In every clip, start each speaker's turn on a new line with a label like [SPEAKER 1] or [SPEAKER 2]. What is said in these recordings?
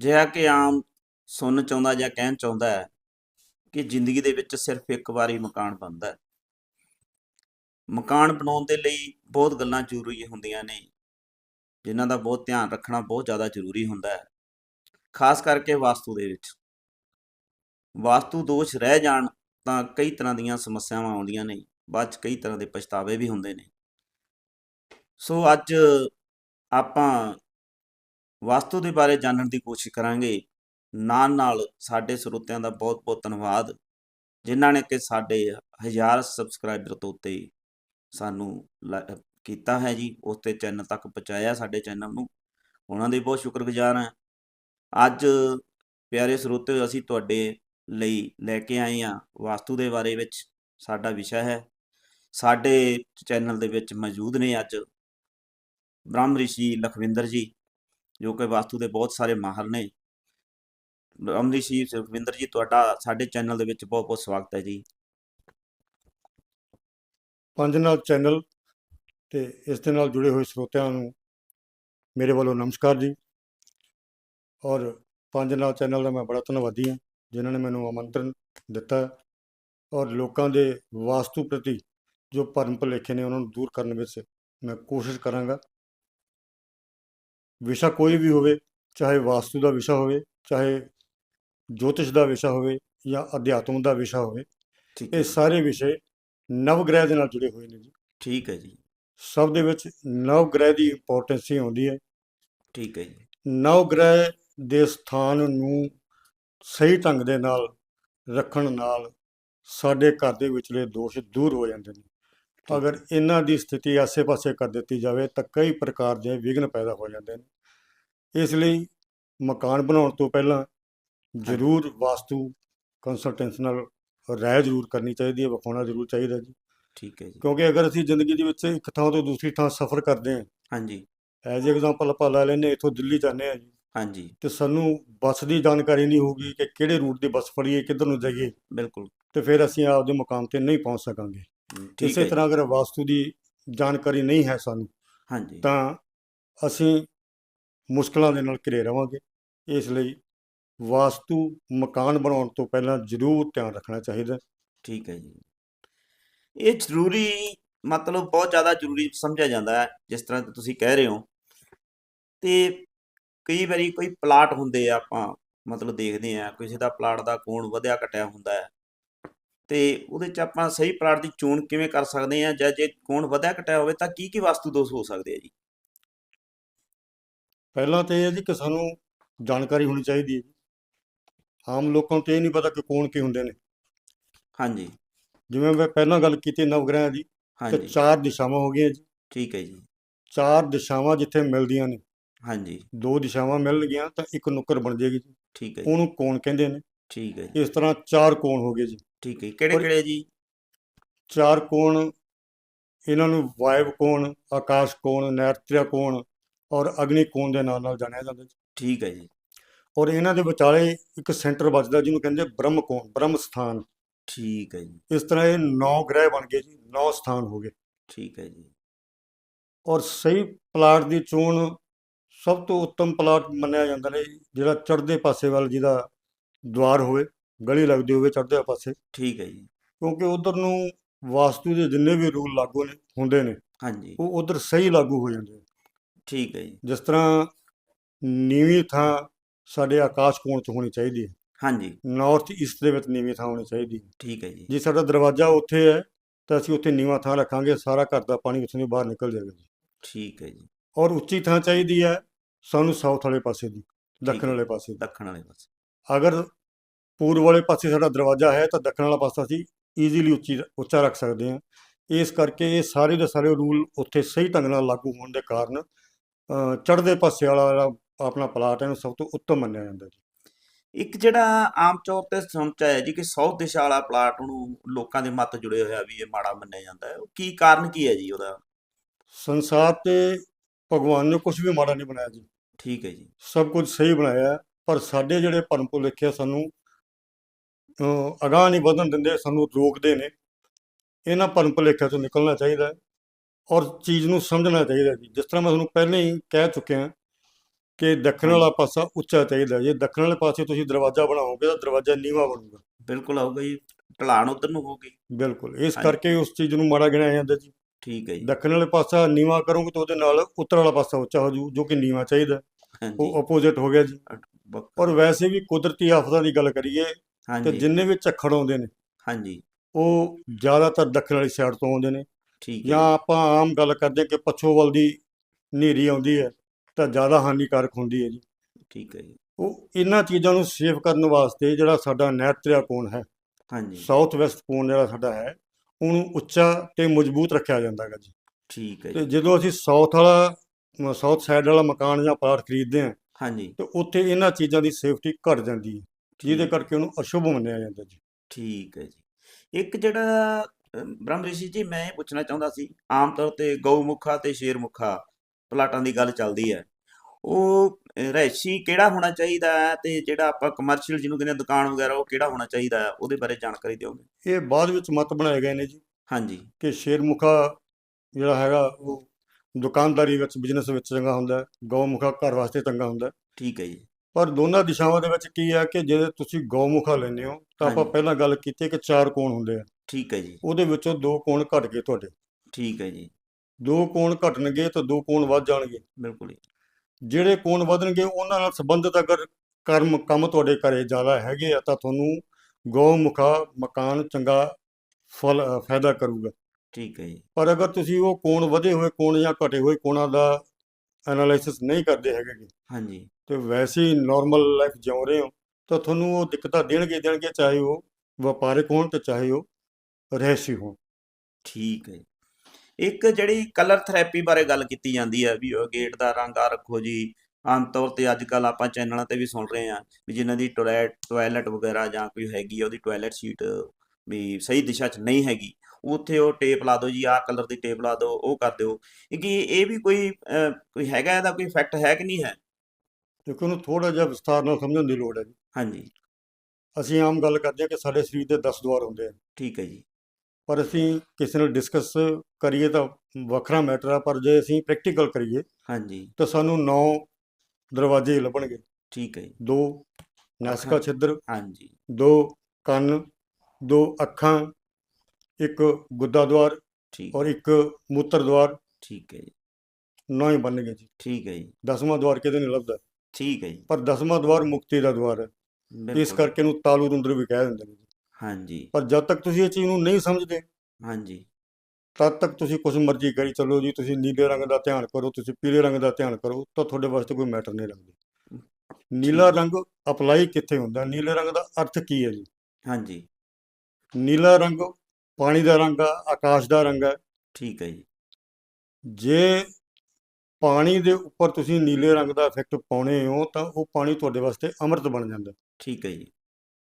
[SPEAKER 1] ਜਿਹਾ ਕਿ ਆਮ ਸੁਣਨ ਚਾਹੁੰਦਾ ਜਾਂ ਕਹਿਣ ਚਾਹੁੰਦਾ ਹੈ ਕਿ ਜ਼ਿੰਦਗੀ ਦੇ ਵਿੱਚ ਸਿਰਫ ਇੱਕ ਵਾਰੀ ਮਕਾਨ ਬਣਦਾ ਹੈ। ਮਕਾਨ ਬਣਾਉਣ ਦੇ ਲਈ ਬਹੁਤ ਗੱਲਾਂ ਜ਼ਰੂਰੀ ਹੁੰਦੀਆਂ ਨੇ, ਜਿਨ੍ਹਾਂ ਦਾ ਬਹੁਤ ਧਿਆਨ ਰੱਖਣਾ ਬਹੁਤ ਜ਼ਿਆਦਾ ਜ਼ਰੂਰੀ ਹੁੰਦਾ ਹੈ, ਖਾਸ ਕਰਕੇ ਵਾਸਤੂ ਦੇ ਵਿੱਚ। ਵਾਸਤੂ ਦੋਸ਼ ਰਹਿ ਜਾਣ ਤਾਂ ਕਈ ਤਰ੍ਹਾਂ ਦੀਆਂ ਸਮੱਸਿਆਵਾਂ ਆਉਂਦੀਆਂ ਨੇ, ਬਾਅਦ ਚ ਕਈ ਤਰ੍ਹਾਂ ਦੇ ਪਛਤਾਵੇ ਵੀ ਹੁੰਦੇ ਨੇ। ਸੋ ਅੱਜ ਆਪਾਂ ਵਾਸਤੂ ਦੇ ਬਾਰੇ ਜਾਣਨ ਦੀ ਕੋਸ਼ਿਸ਼ ਕਰਾਂਗੇ। ਨਾਲ ਨਾਲ ਸਾਡੇ ਸਰੋਤਿਆਂ ਦਾ ਬਹੁਤ ਬਹੁਤ ਧੰਨਵਾਦ, ਜਿਨ੍ਹਾਂ ਨੇ ਕਿ ਸਾਡੇ ਹਜ਼ਾਰ ਸਬਸਕ੍ਰਾਈਬਰ ਤੋਂ ਉੱਤੇ ਸਾਨੂੰ ਲਾ- ਕੀਤਾ ਹੈ ਜੀ। ਉਸ ਤੇ ਚੈਨਲ ਤੱਕ ਪਹੁੰਚਾਇਆ ਸਾਡੇ ਚੈਨਲ ਨੂੰ। ਉਹਨਾਂ ਦੇ ਬਹੁਤ ਸ਼ੁਕਰਗੁਜ਼ਾਰ ਹਾਂ। ਅੱਜ ਪਿਆਰੇ ਸਰੋਤਿਓ, ਅਸੀਂ ਤੁਹਾਡੇ ਲਈ ਲੈ ਕੇ ਆਏ ਹਾਂ ਵਾਸਤੂ ਦੇ ਬਾਰੇ ਵਿੱਚ ਸਾਡਾ ਵਿਸ਼ਾ ਹੈ। ਸਾਡੇ ਚੈਨਲ ਦੇ ਵਿੱਚ ਮੌਜੂਦ ਨੇ ਅੱਜ ਬ੍ਰਹਮ ਰਿਸ਼ੀ ਲਖਵਿੰਦਰ ਜੀ। ਜੋ ਕਿ ਵਾਸਤੂ ਦੇ ਬਹੁਤ ਸਾਰੇ ਮਾਹਰ ਨੇ। ਬ੍ਰਹਮ ਰਿਸ਼ੀ ਲਖਵਿੰਦਰ ਜੀ, ਤੁਹਾਡਾ ਸਾਡੇ ਚੈਨਲ ਦੇ ਵਿੱਚ ਬਹੁਤ ਬਹੁਤ ਸਵਾਗਤ ਹੈ ਜੀ।
[SPEAKER 2] ਪੰਜ ਨਾਲ ਚੈਨਲ ਤੇ ਇਸ ਦੇ ਨਾਲ ਜੁੜੇ ਹੋਏ ਸਰੋਤਿਆਂ ਨੂੰ ਮੇਰੇ ਵੱਲੋਂ ਨਮਸਕਾਰ ਜੀ। ਔਰ ਪੰਜ ਨਾਲ ਚੈਨਲ ਦਾ ਮੈਂ ਬੜਾ ਧੰਨਵਾਦੀ ਹਾਂ, ਜਿਨ੍ਹਾਂ ਨੇ ਮੈਨੂੰ ਆਮੰਤਰਣ ਦਿੱਤਾ ਔਰ ਲੋਕਾਂ ਦੇ ਵਾਸਤੂ ਪ੍ਰਤੀ ਜੋ ਭਰਮ ਭੁਲੇਖੇ ਨੇ, ਉਹਨਾਂ ਨੂੰ ਦੂਰ ਕਰਨ ਵਿੱਚ ਮੈਂ ਕੋਸ਼ਿਸ਼ ਕਰਾਂਗਾ। ਵਿਸ਼ਾ ਕੋਈ ਵੀ ਹੋਵੇ ਚਾਹੇ ਵਾਸਤੂ ਦਾ ਵਿਸ਼ਾ ਹੋਵੇ ਚਾਹੇ ਜੋਤਿਸ਼ ਦਾ ਵਿਸ਼ਾ ਹੋਵੇ ਜਾਂ ਅਧਿਆਤਮ ਦਾ ਵਿਸ਼ਾ ਹੋਵੇ ਇਹ ਸਾਰੇ ਵਿਸ਼ੇ ਨਵਗ੍ਰਹਿ ਦੇ ਨਾਲ ਜੁੜੇ ਹੋਏ ਨੇ ਜੀ।
[SPEAKER 1] ਠੀਕ ਹੈ ਜੀ।
[SPEAKER 2] ਸਭ ਦੇ ਵਿੱਚ ਨਵਗ੍ਰਹਿ ਦੀ ਇੰਪੋਰਟੈਂਸ ਹੀ ਆਉਂਦੀ ਹੈ।
[SPEAKER 1] ਠੀਕ ਹੈ ਜੀ।
[SPEAKER 2] ਨਵਗ੍ਰਹਿ ਦੇ ਸਥਾਨ ਨੂੰ ਸਹੀ ਢੰਗ ਦੇ ਨਾਲ ਰੱਖਣ ਨਾਲ ਸਾਡੇ ਘਰ ਦੇ ਵਿਚਲੇ ਦੋਸ਼ ਦੂਰ ਹੋ ਜਾਂਦੇ ਨੇ। ਅਗਰ ਇਹਨਾਂ ਦੀ ਸਥਿਤੀ ਆਸੇ-ਪਾਸੇ ਕਰ ਦਿੱਤੀ ਜਾਵੇ ਤਾਂ ਕਈ ਪ੍ਰਕਾਰ ਦੇ ਵਿਘਨ ਪੈਦਾ ਹੋ ਜਾਂਦੇ ਨੇ। ਇਸ ਲਈ ਮਕਾਨ ਬਣਾਉਣ ਤੋਂ ਪਹਿਲਾਂ ਜ਼ਰੂਰ ਵਾਸਤੂ ਕੰਸਲਟੈਂਸ ਨਾਲ ਰਾਏ ਜ਼ਰੂਰ ਕਰਨੀ ਚਾਹੀਦੀ ਹੈ ਵਿਖਾਉਣਾ ਜ਼ਰੂਰ ਚਾਹੀਦਾ ਜੀ।
[SPEAKER 1] ਠੀਕ ਹੈ ਜੀ।
[SPEAKER 2] ਕਿਉਂਕਿ ਅਗਰ ਅਸੀਂ ਜ਼ਿੰਦਗੀ ਦੇ ਵਿੱਚ ਇੱਕ ਥਾਂ ਤੋਂ ਦੂਸਰੀ ਥਾਂ ਸਫ਼ਰ ਕਰਦੇ ਹਾਂ
[SPEAKER 1] ਹਾਂਜੀ।
[SPEAKER 2] ਐਜ਼ ਐਗਜ਼ਾਮਪਲ ਆਪਾਂ ਲੈ ਲੈਂਦੇ ਹਾਂ ਇੱਥੋਂ ਦਿੱਲੀ ਜਾਂਦੇ ਹਾਂ ਜੀ।
[SPEAKER 1] ਹਾਂਜੀ।
[SPEAKER 2] ਤੇ ਸਾਨੂੰ ਬੱਸ ਦੀ ਜਾਣਕਾਰੀ ਨਹੀਂ ਹੋਊਗੀ ਕਿ ਕਿਹੜੇ ਰੂਟ ਦੀ ਬੱਸ ਫੜੀਏ ਕਿੱਧਰ ਨੂੰ ਜਾਈਏ।
[SPEAKER 1] ਬਿਲਕੁਲ।
[SPEAKER 2] ਤੇ ਫਿਰ ਅਸੀਂ ਆਪਦੇ ਮੁਕਾਮ ਤੇ ਨਹੀਂ ਪਹੁੰਚ ਸਕਾਂਗੇ। ਇਸੇ
[SPEAKER 1] ਜੀ।
[SPEAKER 2] ਤਰ੍ਹਾਂ ਅਗਰ ਵਾਸਤੂ ਦੀ ਜਾਣਕਾਰੀ ਨਹੀਂ ਹੈ ਸਾਨੂੰ
[SPEAKER 1] ਹਾਂਜੀ।
[SPEAKER 2] ਤਾਂ ਅਸੀਂ ਮੁਸ਼ਕਲਾਂ ਦੇ ਨਾਲ ਘਿਰੇ ਰਵਾਂਗੇ। ਇਸ ਲਈ ਵਾਸਤੂ ਮਕਾਨ ਬਣਾਉਣ ਤੋਂ ਪਹਿਲਾਂ ਜ਼ਰੂਰ ਧਿਆਨ ਰੱਖਣਾ ਚਾਹੀਦਾ
[SPEAKER 1] ਠੀਕ ਹੈ ਜੀ। ਇਹ ਜ਼ਰੂਰੀ ਮਤਲਬ ਬਹੁਤ ਜ਼ਿਆਦਾ ਜ਼ਰੂਰੀ ਸਮਝਿਆ ਜਾਂਦਾ ਹੈ ਜਿਸ ਤਰ੍ਹਾਂ ਤੁਸੀਂ ਕਹਿ ਰਹੇ ਹੋ। ਤੇ ਕਈ ਵਾਰੀ ਕੋਈ ਪਲਾਟ ਹੁੰਦੇ ਆ ਆਪਾਂ ਮਤਲਬ ਦੇਖਦੇ ਆ ਕਿਸੇ ਦਾ ਪਲਾਟ ਦਾ ਕੋਣ ਵਧਿਆ ਘਟਿਆ ਹੁੰਦਾ ਹੈ। ਤੇ ਉਹਦੇ ਚ ਆਪਾਂ ਸਹੀ ਪਲਾਟ ਦੀ ਚੋਣ ਕਿਵੇਂ ਕਰ ਸਕਦੇ ਆ ਜਾਂ ਜੇ ਕੋਣ ਵਧਿਆ ਘਟਿਆ ਹੋਵੇ ਤਾਂ ਕੀ ਕੀ ਵਾਸਤੂ ਦੋਸ਼ ਹੋ ਸਕਦੇ ਆ ਜੀ?
[SPEAKER 2] ਪਹਿਲਾਂ ਤੇ ਇਹ ਜੀ ਕਿ ਸਾਨੂੰ ਜਾਣਕਾਰੀ ਹੋਣੀ ਚਾਹੀਦੀ ਹੈ ਜੀ। ਆਮ ਲੋਕਾਂ ਨੂੰ ਤੇ ਇਹ ਨਹੀਂ ਪਤਾ ਕਿ ਕੌਣ ਕੀ ਹੁੰਦੇ ਨੇ।
[SPEAKER 1] ਹਾਂਜੀ।
[SPEAKER 2] ਜਿਵੇਂ ਮੈਂ ਪਹਿਲਾਂ ਗੱਲ ਕੀਤੀ ਨਵਗ੍ਰਹਿਆਂ ਦੀ ਤੇ
[SPEAKER 1] ਹਾਂਜੀ।
[SPEAKER 2] ਚਾਰ ਦਿਸ਼ਾਵਾਂ ਹੋ ਗਈਆਂ ਜੀ।
[SPEAKER 1] ਠੀਕ ਹੈ ਜੀ।
[SPEAKER 2] ਚਾਰ ਦਿਸ਼ਾਵਾਂ ਜਿੱਥੇ ਮਿਲਦੀਆਂ ਨੇ
[SPEAKER 1] ਹਾਂਜੀ।
[SPEAKER 2] ਦੋ ਦਿਸ਼ਾਵਾਂ ਮਿਲਣਗੀਆਂ ਤਾਂ ਇੱਕ ਨੁੱਕਰ ਬਣ ਜਾਏਗੀ ਜੀ।
[SPEAKER 1] ਠੀਕ ਹੈ ਜੀ।
[SPEAKER 2] ਉਹਨੂੰ ਕੋਣ ਕਹਿੰਦੇ ਨੇ?
[SPEAKER 1] ਠੀਕ ਹੈ ਜੀ।
[SPEAKER 2] ਇਸ ਤਰ੍ਹਾਂ ਚਾਰ ਕੋਣ ਹੋ ਗਏ ਜੀ।
[SPEAKER 1] ਠੀਕ ਹੈ ਕਿਹੜੇ ਕਿਹੜੇ ਜੀ?
[SPEAKER 2] ਚਾਰ ਕੋਣ ਇਹਨਾਂ ਨੂੰ ਵਾਇਵ ਕੋਣ ਆਕਾਸ਼ ਕੋਣ ਨੈਰਤ੍ਰਿਆ ਕੋਣ ਔਰ ਅਗਨੀ ਕੋਣ ਦੇ ਨਾਲ ਨਾਲ ਜਾਣਿਆ ਜਾਂਦਾ
[SPEAKER 1] ਠੀਕ ਹੈ ਜੀ।
[SPEAKER 2] ਔਰ ਇਹਨਾਂ ਦੇ ਵਿਚਾਲੇ ਇੱਕ ਸੈਂਟਰ ਵੱਜਦਾ ਜਿਹਨੂੰ ਕਹਿੰਦੇ ਬ੍ਰਹਮ ਕੋਣ ਬ੍ਰਹਮ ਸਥਾਨ।
[SPEAKER 1] ਠੀਕ ਹੈ ਜੀ।
[SPEAKER 2] ਇਸ ਤਰ੍ਹਾਂ ਇਹ ਨੌ ਗ੍ਰਹਿ ਬਣ ਗਏ ਜੀ ਨੌ ਸਥਾਨ ਹੋ ਗਏ।
[SPEAKER 1] ਠੀਕ ਹੈ ਜੀ।
[SPEAKER 2] ਔਰ ਸਹੀ ਪਲਾਟ ਦੀ ਚੋਣ ਸਭ ਤੋਂ ਉੱਤਮ ਪਲਾਟ ਮੰਨਿਆ ਜਾਂਦਾ ਨੇ ਜਿਹੜਾ ਚੜ੍ਹਦੇ ਪਾਸੇ ਵੱਲ ਜਿਹਦਾ ਦੁਆਰ ਹੋਵੇ। ਗਲੀ ਲੱਗਦੀ ਹੋਵੇ ਚੜ੍ਹਦੇ ਪਾਸੇ।
[SPEAKER 1] ਠੀਕ ਹੈ ਜੀ।
[SPEAKER 2] ਕਿਉਂਕਿ ਉਧਰ ਨੂੰ ਵਾਸਤੂ ਦੇ ਜਿੰਨੇ ਵੀ ਰੂਲ ਲਾਗੂ ਨੇ ਹੁੰਦੇ ਨੇ
[SPEAKER 1] ਹਾਂਜੀ।
[SPEAKER 2] ਉਹ ਉਧਰ ਸਹੀ ਲਾਗੂ ਹੋ ਜਾਂਦੇ ਨੇ।
[SPEAKER 1] ਠੀਕ ਹੈ ਜੀ।
[SPEAKER 2] ਜਿਸ ਤਰ੍ਹਾਂ ਨੀਵੀਂ ਥਾਂ ਸਾਡੇ ਆਕਾਸ਼ ਕੋਣ 'ਚ ਹੋਣੀ ਚਾਹੀਦੀ ਹੈ।
[SPEAKER 1] ਹਾਂਜੀ।
[SPEAKER 2] ਨਾਰਥ ਈਸਟ ਦੇ ਵਿੱਚ ਨੀਵੀਂ ਥਾਂ ਹੋਣੀ ਚਾਹੀਦੀ ਹੈ।
[SPEAKER 1] ਠੀਕ ਹੈ ਜੀ।
[SPEAKER 2] ਜੇ ਸਾਡਾ ਦਰਵਾਜ਼ਾ ਉੱਥੇ ਹੈ ਤਾਂ ਅਸੀਂ ਉੱਥੇ ਨੀਵਾਂ ਥਾਂ ਰੱਖਾਂਗੇ ਸਾਰਾ ਘਰ ਦਾ ਪਾਣੀ ਉੱਥੋਂ ਦੀ ਬਾਹਰ ਨਿਕਲ ਜਾਏਗਾ ਜੀ।
[SPEAKER 1] ਠੀਕ ਹੈ ਜੀ।
[SPEAKER 2] ਔਰ ਉੱਚੀ ਥਾਂ ਚਾਹੀਦੀ ਹੈ ਸਾਨੂੰ ਸਾਊਥ ਵਾਲੇ ਪਾਸੇ ਦੀ ਦੱਖਣ। ਵਾਲੇ ਪਾਸੇ
[SPEAKER 1] ਦੱਖਣ ਵਾਲੇ ਪਾਸੇ।
[SPEAKER 2] ਅਗਰ ਪੂਰਬ ਵਾਲੇ ਪਾਸੇ ਸਾਡਾ ਦਰਵਾਜ਼ਾ ਹੈ ਤਾਂ ਦੱਖਣ ਵਾਲਾ ਪਾਸਾ ਅਸੀਂ ਈਜ਼ੀਲੀ ਉੱਚੀ ਉੱਚਾ ਰੱਖ ਸਕਦੇ ਹਾਂ। ਇਸ ਕਰਕੇ ਇਹ ਸਾਰੇ ਦੇ ਸਾਰੇ ਰੂਲ ਉੱਥੇ ਸਹੀ ਢੰਗ ਨਾਲ ਲਾਗੂ ਹੋਣ ਦੇ ਕਾਰਨ ਚੜ੍ਹਦੇ ਪਾਸੇ ਵਾਲਾ ਆਪਣਾ ਪਲਾਟ ਹੈ ਇਹਨੂੰ ਸਭ ਤੋਂ ਉੱਤਮ ਮੰਨਿਆ ਜਾਂਦਾ ਜੀ।
[SPEAKER 1] ਇੱਕ ਜਿਹੜਾ ਆਮ ਤੌਰ ਤੇ ਸੁਣ ਚ ਆਇਆ ਜੀ ਕਿ ਸਾਊਥ ਦਿਸ਼ਾ ਵਾਲਾ ਪਲਾਟ ਨੂੰ ਲੋਕਾਂ ਦੇ ਮਤ ਜੁੜੇ ਹੋਇਆ ਵੀ ਇਹ ਮਾੜਾ ਮੰਨਿਆ ਜਾਂਦਾ ਹੈ ਕੀ ਕਾਰਨ ਕੀ ਹੈ ਜੀ ਉਹਦਾ?
[SPEAKER 2] ਸੰਸਾਰ ਤੇ ਭਗਵਾਨ ਨੇ ਕੁਝ ਵੀ ਮਾੜਾ ਨਹੀਂ ਬਣਾਇਆ ਜੀ।
[SPEAKER 1] ਠੀਕ ਹੈ ਜੀ।
[SPEAKER 2] ਸਭ ਕੁਝ ਸਹੀ ਬਣਾਇਆ ਹੈ, ਪਰ ਸਾਡੇ ਜਿਹੜੇ ਭਰਮ ਭੁਲੇਖੇ ਸਾਨੂੰ ਅਗਾਂਹ ਨਹੀਂ ਵਧਣ ਦਿੰਦੇ ਸਾਨੂੰ ਰੋਕਦੇ ਨੇ। ਇਹਨਾਂ ਭਰਮ ਭੁਲੇਖਿਆਂ ਤੋਂ ਨਿਕਲਣਾ ਚਾਹੀਦਾ ਹੈ ਔਰ ਚੀਜ਼ ਨੂੰ ਸਮਝਣਾ ਚਾਹੀਦਾ ਜੀ। ਜਿਸ ਤਰ੍ਹਾਂ ਮੈਂ ਤੁਹਾਨੂੰ ਪਹਿਲਾਂ ਹੀ ਕਹਿ ਚੁੱਕਿਆ ਕਿ ਦੱਖਣ ਵਾਲਾ ਪਾਸਾ ਉੱਚਾ ਚਾਹੀਦਾ ਜੇ ਦੱਖਣ ਵਾਲੇ ਪਾਸੇ ਤੁਸੀਂ ਦਰਵਾਜ਼ਾ ਬਣਾਓਗੇ ਤਾਂ ਦਰਵਾਜ਼ਾ ਨੀਵਾ ਬਣੂਗਾ।
[SPEAKER 1] ਬਿਲਕੁਲ ਆਊਗਾ ਜੀ। ਢਲਾਣ ਉਧਰ ਨੂੰ ਹੋਊਗੀ।
[SPEAKER 2] ਬਿਲਕੁਲ। ਇਸ। ਕਰਕੇ ਉਸ ਚੀਜ਼ ਨੂੰ ਮਾੜਾ ਗਿਣਿਆ ਜਾਂਦਾ ਜੀ।
[SPEAKER 1] ਠੀਕ ਹੈ ਜੀ।
[SPEAKER 2] ਦੱਖਣ ਵਾਲੇ ਪਾਸਾ ਨੀਵਾ ਕਰੋਗੇ ਤਾਂ ਉਹਦੇ ਨਾਲ ਉੱਤਰ ਵਾਲਾ ਪਾਸਾ ਉੱਚਾ ਹੋ ਜੂ ਜੋ ਕਿ ਨੀਵਾ ਚਾਹੀਦਾ। ਉਹ ਆਪੋਜ਼ਿਟ ਹੋ ਗਿਆ ਜੀ। ਔਰ ਵੈਸੇ ਵੀ ਕੁਦਰਤੀ ਆਫਤਾਂ ਦੀ ਗੱਲ ਕਰੀਏ ਤੇ
[SPEAKER 1] ਹਾਂਜੀ
[SPEAKER 2] ਜਿੰਨੇ ਵੀ ਝੱਖੜ ਆਉਂਦੇ ਨੇ
[SPEAKER 1] ਹਾਂਜੀ।
[SPEAKER 2] ਉਹ ਜ਼ਿਆਦਾਤਰ ਦੱਖਣ ਵਾਲੀ ਸਾਈਡ ਤੋਂ ਆਉਂਦੇ ਨੇ।
[SPEAKER 1] ਠੀਕ ਹੈ
[SPEAKER 2] ਜਾਂ ਆਪਾਂ ਆਮ ਗੱਲ ਕਰਦੇ ਕਿ ਪੱਛੋਂ ਵੱਲ ਦੀ ਹਨੇਰੀ ਆਉਂਦੀ ਹੈ ਤਾਂ ਜ਼ਿਆਦਾ ਹਾਨੀਕਾਰਕ ਹੁੰਦੀ ਹੈ ਜੀ।
[SPEAKER 1] ਜੀ, ਠੀਕ ਹੈ ਜੀ।
[SPEAKER 2] ਉਹ ਇਹਨਾਂ ਚੀਜ਼ਾਂ ਨੂੰ ਸੇਫ ਕਰਨ ਵਾਸਤੇ ਜਿਹੜਾ ਸਾਡਾ ਨੈਤਰਿਆ ਕੋਣ ਹੈ
[SPEAKER 1] ਹਾਂਜੀ।
[SPEAKER 2] ਸਾਊਥ ਵੈਸਟ ਕੋਣ ਜਿਹੜਾ ਸਾਡਾ ਹੈ ਉਹਨੂੰ ਉੱਚਾ ਤੇ ਮਜ਼ਬੂਤ ਰੱਖਿਆ ਜਾਂਦਾ ਹੈਗਾ ਜੀ।
[SPEAKER 1] ਠੀਕ ਹੈ
[SPEAKER 2] ਤੇ
[SPEAKER 1] ਜੀ।
[SPEAKER 2] ਜਦੋਂ ਅਸੀਂ ਸਾਊਥ ਵਾਲਾ ਸਾਊਥ ਸਾਈਡ ਵਾਲਾ ਮਕਾਨ ਜਾਂ ਪਲਾਟ ਖਰੀਦਦੇ ਹਾਂ
[SPEAKER 1] ਹਾਂਜੀ।
[SPEAKER 2] ਤੇ ਉੱਥੇ ਇਹਨਾਂ ਚੀਜ਼ਾਂ ਦੀ ਸੇਫਟੀ ਘਟ ਜਾਂਦੀ ਹੈ। ਜਿਹਦੇ ਕਰਕੇ ਉਹਨੂੰ ਅਸ਼ੁਭ ਮੰਨਿਆ ਜਾਂਦਾ ਜੀ।
[SPEAKER 1] ਠੀਕ ਹੈ ਜੀ। ਇੱਕ ਜਿਹੜਾ ਅਮ, ਬ੍ਰਹਮ ਰਿਸ਼ੀ ਜੀ ਮੈਂ ਇਹ ਪੁੱਛਣਾ ਚਾਹੁੰਦਾ ਸੀ ਆਮ ਤੌਰ ਤੇ ਗਊ ਮੁਖਾ ਤੇ ਸ਼ੇਰ ਮੁਖਾ ਪਲਾਟਾਂ ਦੀ ਗੱਲ ਚੱਲਦੀ ਹੈ। ਉਹ ਅ, ਰਿਹਾਇਸ਼ੀ ਕਿਹੜਾ ਹੋਣਾ ਚਾਹੀਦਾ ਹੈ ਤੇ ਜਿਹੜਾ ਆਪਾਂ ਕਮਰਸ਼ੀਅਲ ਜਿਹਨੂੰ ਕਹਿੰਦੇ ਆ ਦੁਕਾਨ ਵਗੈਰਾ ਉਹ ਕਿਹੜਾ ਹੋਣਾ ਚਾਹੀਦਾ ਹੈ? ਉਹਦੇ ਬਾਰੇ ਜਾਣਕਾਰੀ ਦਿਓਗੇ?
[SPEAKER 2] ਇਹ ਬਾਅਦ ਵਿੱਚ ਮਤ ਬਣਾਏ ਗਏ ਨੇ ਜੀ
[SPEAKER 1] ਹਾਂਜੀ।
[SPEAKER 2] ਕਿ ਸ਼ੇਰਮੁਖਾ ਜਿਹੜਾ ਹੈਗਾ ਉਹ ਦੁਕਾਨਦਾਰੀ ਵਿੱਚ ਬਿਜ਼ਨਸ ਵਿੱਚ ਚੰਗਾ ਹੁੰਦਾ ਹੈ। ਗਊਮੁਖਾ ਘਰ ਵਾਸਤੇ ਚੰਗਾ ਹੁੰਦਾ ਹੈ।
[SPEAKER 1] ਠੀਕ ਹੈ ਜੀ।
[SPEAKER 2] ਪਰ ਦੋਨਾਂ ਦਿਸ਼ਾਵਾਂ ਦੇ ਵਿੱਚ ਕੀ ਹੈ ਕਿ ਜੇ ਤੁਸੀਂ ਗਊਮੁਖਾ ਲੈਂਦੇ ਹੋ ਤਾਂ ਆਪਾਂ
[SPEAKER 1] ਹਾਂਜੀ।
[SPEAKER 2] ਪਹਿਲਾਂ ਗੱਲ ਕੀਤੀ ਕਿ ਚਾਰ ਕੋਣ ਹੁੰਦੇ ਆ।
[SPEAKER 1] ਠੀਕ ਹੈ ਜੀ।
[SPEAKER 2] ਉਹਦੇ ਵਿੱਚੋਂ ਦੋ ਕੋਣ ਘਟ ਗਏ ਤੁਹਾਡੇ।
[SPEAKER 1] ਠੀਕ ਹੈ ਜੀ।
[SPEAKER 2] ਦੋ ਕੋਣ ਘਟਣਗੇ ਤਾਂ ਦੋ ਕੋਣ ਵੱਧ ਜਾਣਗੇ।
[SPEAKER 1] ਬਿਲਕੁਲ ਜੀ।
[SPEAKER 2] ਜਿਹੜੇ ਕੋਣ ਵਧਣਗੇ ਉਹਨਾਂ ਨਾਲ ਸੰਬੰਧਿਤ ਅਗਰ ਕਰਮ ਕੰਮ ਤੁਹਾਡੇ ਘਰੇ ਜ਼ਿਆਦਾ ਹੈਗੇ ਆ ਤਾਂ ਤੁਹਾਨੂੰ ਗਊਮੁਖਾ ਮਕਾਨ ਚੰਗਾ ਫਲ ਅ, ਫਾਇਦਾ ਕਰੂਗਾ।
[SPEAKER 1] ਠੀਕ ਹੈ ਜੀ।
[SPEAKER 2] ਪਰ ਅਗਰ ਤੁਸੀਂ ਉਹ ਕੋਣ ਵਧੇ ਹੋਏ ਕੋਣ ਜਾਂ ਘਟੇ ਹੋਏ ਕੋਣਾਂ ਦਾ ਐਨਾਲਾਈਸਿਸ ਨਹੀਂ ਕਰਦੇ ਹੈਗੇ ਗੇ,
[SPEAKER 1] ਹਾਂਜੀ।
[SPEAKER 2] ਤੇ ਵੈਸੇ ਹੀ ਨਾਰਮਲ ਲਾਈਫ ਜਿਉ ਰਹੇ ਹੋ ਤਾਂ ਤੁਹਾਨੂੰ ਉਹ ਦਿੱਕਤਾਂ ਦੇਣਗੇ ਹੀ ਦੇਣਗੇ ਚਾਹੇ ਉਹ ਵਪਾਰਿਕ ਹੋਣ ਤੇ ਚਾਹੇ ਉਹ ਰਹਿਸੀ ਹੋਣ।
[SPEAKER 1] ਠੀਕ ਹੈ। ਜੀ। ਇੱਕ ਜਿਹੜੀ ਕਲਰ ਥੈਰੇਪੀ ਬਾਰੇ ਗੱਲ ਕੀਤੀ ਜਾਂਦੀ ਹੈ ਵੀ ਉਹ ਗੇਟ ਦਾ ਰੰਗ ਆ ਰੱਖੋ ਜੀ। ਆਮ ਤੌਰ ਤੇ ਅੱਜ ਕੱਲ ਆਪਾਂ ਚੈਨਲਾਂ ਤੇ ਵੀ ਸੁਣ ਰਹੇ ਹਾਂ ਵੀ ਜਿਨ੍ਹਾਂ ਦੀ ਟੋਇਲਟ ਟਾਇਲਟ ਵਗੈਰਾ ਜਾਂ ਕੋਈ ਹੈਗੀ ਆ ਉਹਦੀ ਟਾਇਲਟ ਸੀਟ ਵੀ ਸਹੀ ਦਿਸ਼ਾ 'ਚ ਨਹੀਂ ਹੈਗੀ। ਉੱਥੇ ਉਹ ਟੇਪ ਲਾ ਦਿਓ ਜੀ ਆਹ ਕਲਰ ਦੀ ਟੇਪ ਲਾ ਦਿਓ ਉਹ ਕਰ ਦਿਓ। ਕਿ ਇਹ ਵੀ ਕੋਈ ਕੋਈ ਹੈਗਾ ਇਹਦਾ ਕੋਈ ਇਫੈਕਟ ਹੈ ਕਿ ਨਹੀਂ ਹੈ?
[SPEAKER 2] ਕਿਉਂਕਿ ਉਹਨੂੰ ਥੋੜਾ ਜਿਹਾ ਵਿਸਥਾਰ ਨਾਲ ਸਮਝਣ ਦੀ ਲੋੜ ਹੈ ਜੀ।
[SPEAKER 1] ਹਾਂਜੀ।
[SPEAKER 2] ਅਸੀਂ ਆਮ ਗੱਲ ਕਰਦੇ ਹਾਂ ਕਿ ਸਾਡੇ ਸਰੀਰ ਦੇ 10 ਦੁਆਰ ਹੁੰਦੇ ਆ
[SPEAKER 1] ਠੀਕ ਹੈ ਜੀ।
[SPEAKER 2] ਪਰ ਅਸੀਂ ਕਿਸੇ ਨਾਲ ਡਿਸਕਸ ਕਰੀਏ ਤਾਂ ਵੱਖਰਾ ਮੈਟਰ ਆ ਪਰ ਜੇ ਅਸੀਂ ਪ੍ਰੈਕਟੀਕਲ ਕਰੀਏ
[SPEAKER 1] ਹਾਂਜੀ।
[SPEAKER 2] ਤਾਂ ਸਾਨੂੰ 9 ਦਰਵਾਜ਼ੇ ਲੱਭਣਗੇ।
[SPEAKER 1] ਠੀਕ ਹੈ ਜੀ।
[SPEAKER 2] ਦੋ ਨਾਸਿਕਾ ਛਿੱਦਰ
[SPEAKER 1] ਹਾਂਜੀ।
[SPEAKER 2] ਦੋ ਕੰਨ ਦੋ ਅੱਖਾਂ ਇੱਕ ਗੁੱਦਾ ਦੁਆਰ
[SPEAKER 1] ਠੀਕ।
[SPEAKER 2] ਔਰ ਇੱਕ ਮੂਤਰ ਦੁਆਰ।
[SPEAKER 1] ਠੀਕ ਹੈ ਜੀ।
[SPEAKER 2] ਨੌ ਹੀ ਬਣਨਗੇ ਜੀ।
[SPEAKER 1] ਠੀਕ ਹੈ ਜੀ।
[SPEAKER 2] ਦਸਵਾਂ ਦੁਆਰ ਕਿਤੇ ਨਹੀਂ ਲੱਭਦਾ?
[SPEAKER 1] ਠੀਕ ਹੈ ਜੀ।
[SPEAKER 2] ਪਰ ਦਸਵਾਂ ਦੁਆਰ ਮੁਕਤੀ ਦਾ ਦੁਆਰ ਹੈ। ਇਸ। ਕਰਕੇ ਇਹਨੂੰ ਤਾਲੂ ਰੁੰਦਰ ਵੀ ਕਹਿ ਦਿੰਦੇ ਨੇ ਜੀ।
[SPEAKER 1] ਹਾਂਜੀ।
[SPEAKER 2] ਪਰ ਜਦ ਤੱਕ ਤੁਸੀਂ ਇਹ ਚੀਜ਼ ਨੂੰ ਨਹੀਂ ਸਮਝਦੇ
[SPEAKER 1] ਹਾਂਜੀ।
[SPEAKER 2] ਤਦ ਤੱਕ ਤੁਸੀਂ ਕੁਝ ਮਰਜ਼ੀ ਕਰੀ ਚੱਲੋ ਜੀ। ਤੁਸੀਂ ਨੀਲੇ ਰੰਗ ਦਾ ਧਿਆਨ ਕਰੋ ਤੁਸੀਂ ਪੀਲੇ ਰੰਗ ਦਾ ਧਿਆਨ ਕਰੋ ਤਾਂ ਤੁਹਾਡੇ ਵਾਸਤੇ ਕੋਈ ਮੈਟਰ ਨਹੀਂ ਰੱਖਦੀ ਨੀਲਾ ਰੰਗ ਅਪਲਾਈ ਕਿੱਥੇ ਹੁੰਦਾ? ਨੀਲੇ ਰੰਗ ਦਾ ਅਰਥ ਕੀ ਹੈ ਜੀ?
[SPEAKER 1] ਹਾਂਜੀ।
[SPEAKER 2] ਨੀਲਾ ਰੰਗ ਪਾਣੀ ਦਾ ਰੰਗ ਆ ਆਕਾਸ਼ ਦਾ ਰੰਗ ਹੈ
[SPEAKER 1] ਠੀਕ ਹੈ ਜੀ।
[SPEAKER 2] ਜੇ ਪਾਣੀ ਦੇ ਉੱਪਰ ਤੁਸੀਂ ਨੀਲੇ ਰੰਗ ਦਾ ਇਫੈਕਟ ਪਾਉਣੇ ਹੋ ਤਾਂ ਉਹ ਪਾਣੀ ਤੁਹਾਡੇ ਵਾਸਤੇ ਅੰਮ੍ਰਿਤ ਬਣ ਜਾਂਦਾ।
[SPEAKER 1] ਠੀਕ ਹੈ ਜੀ।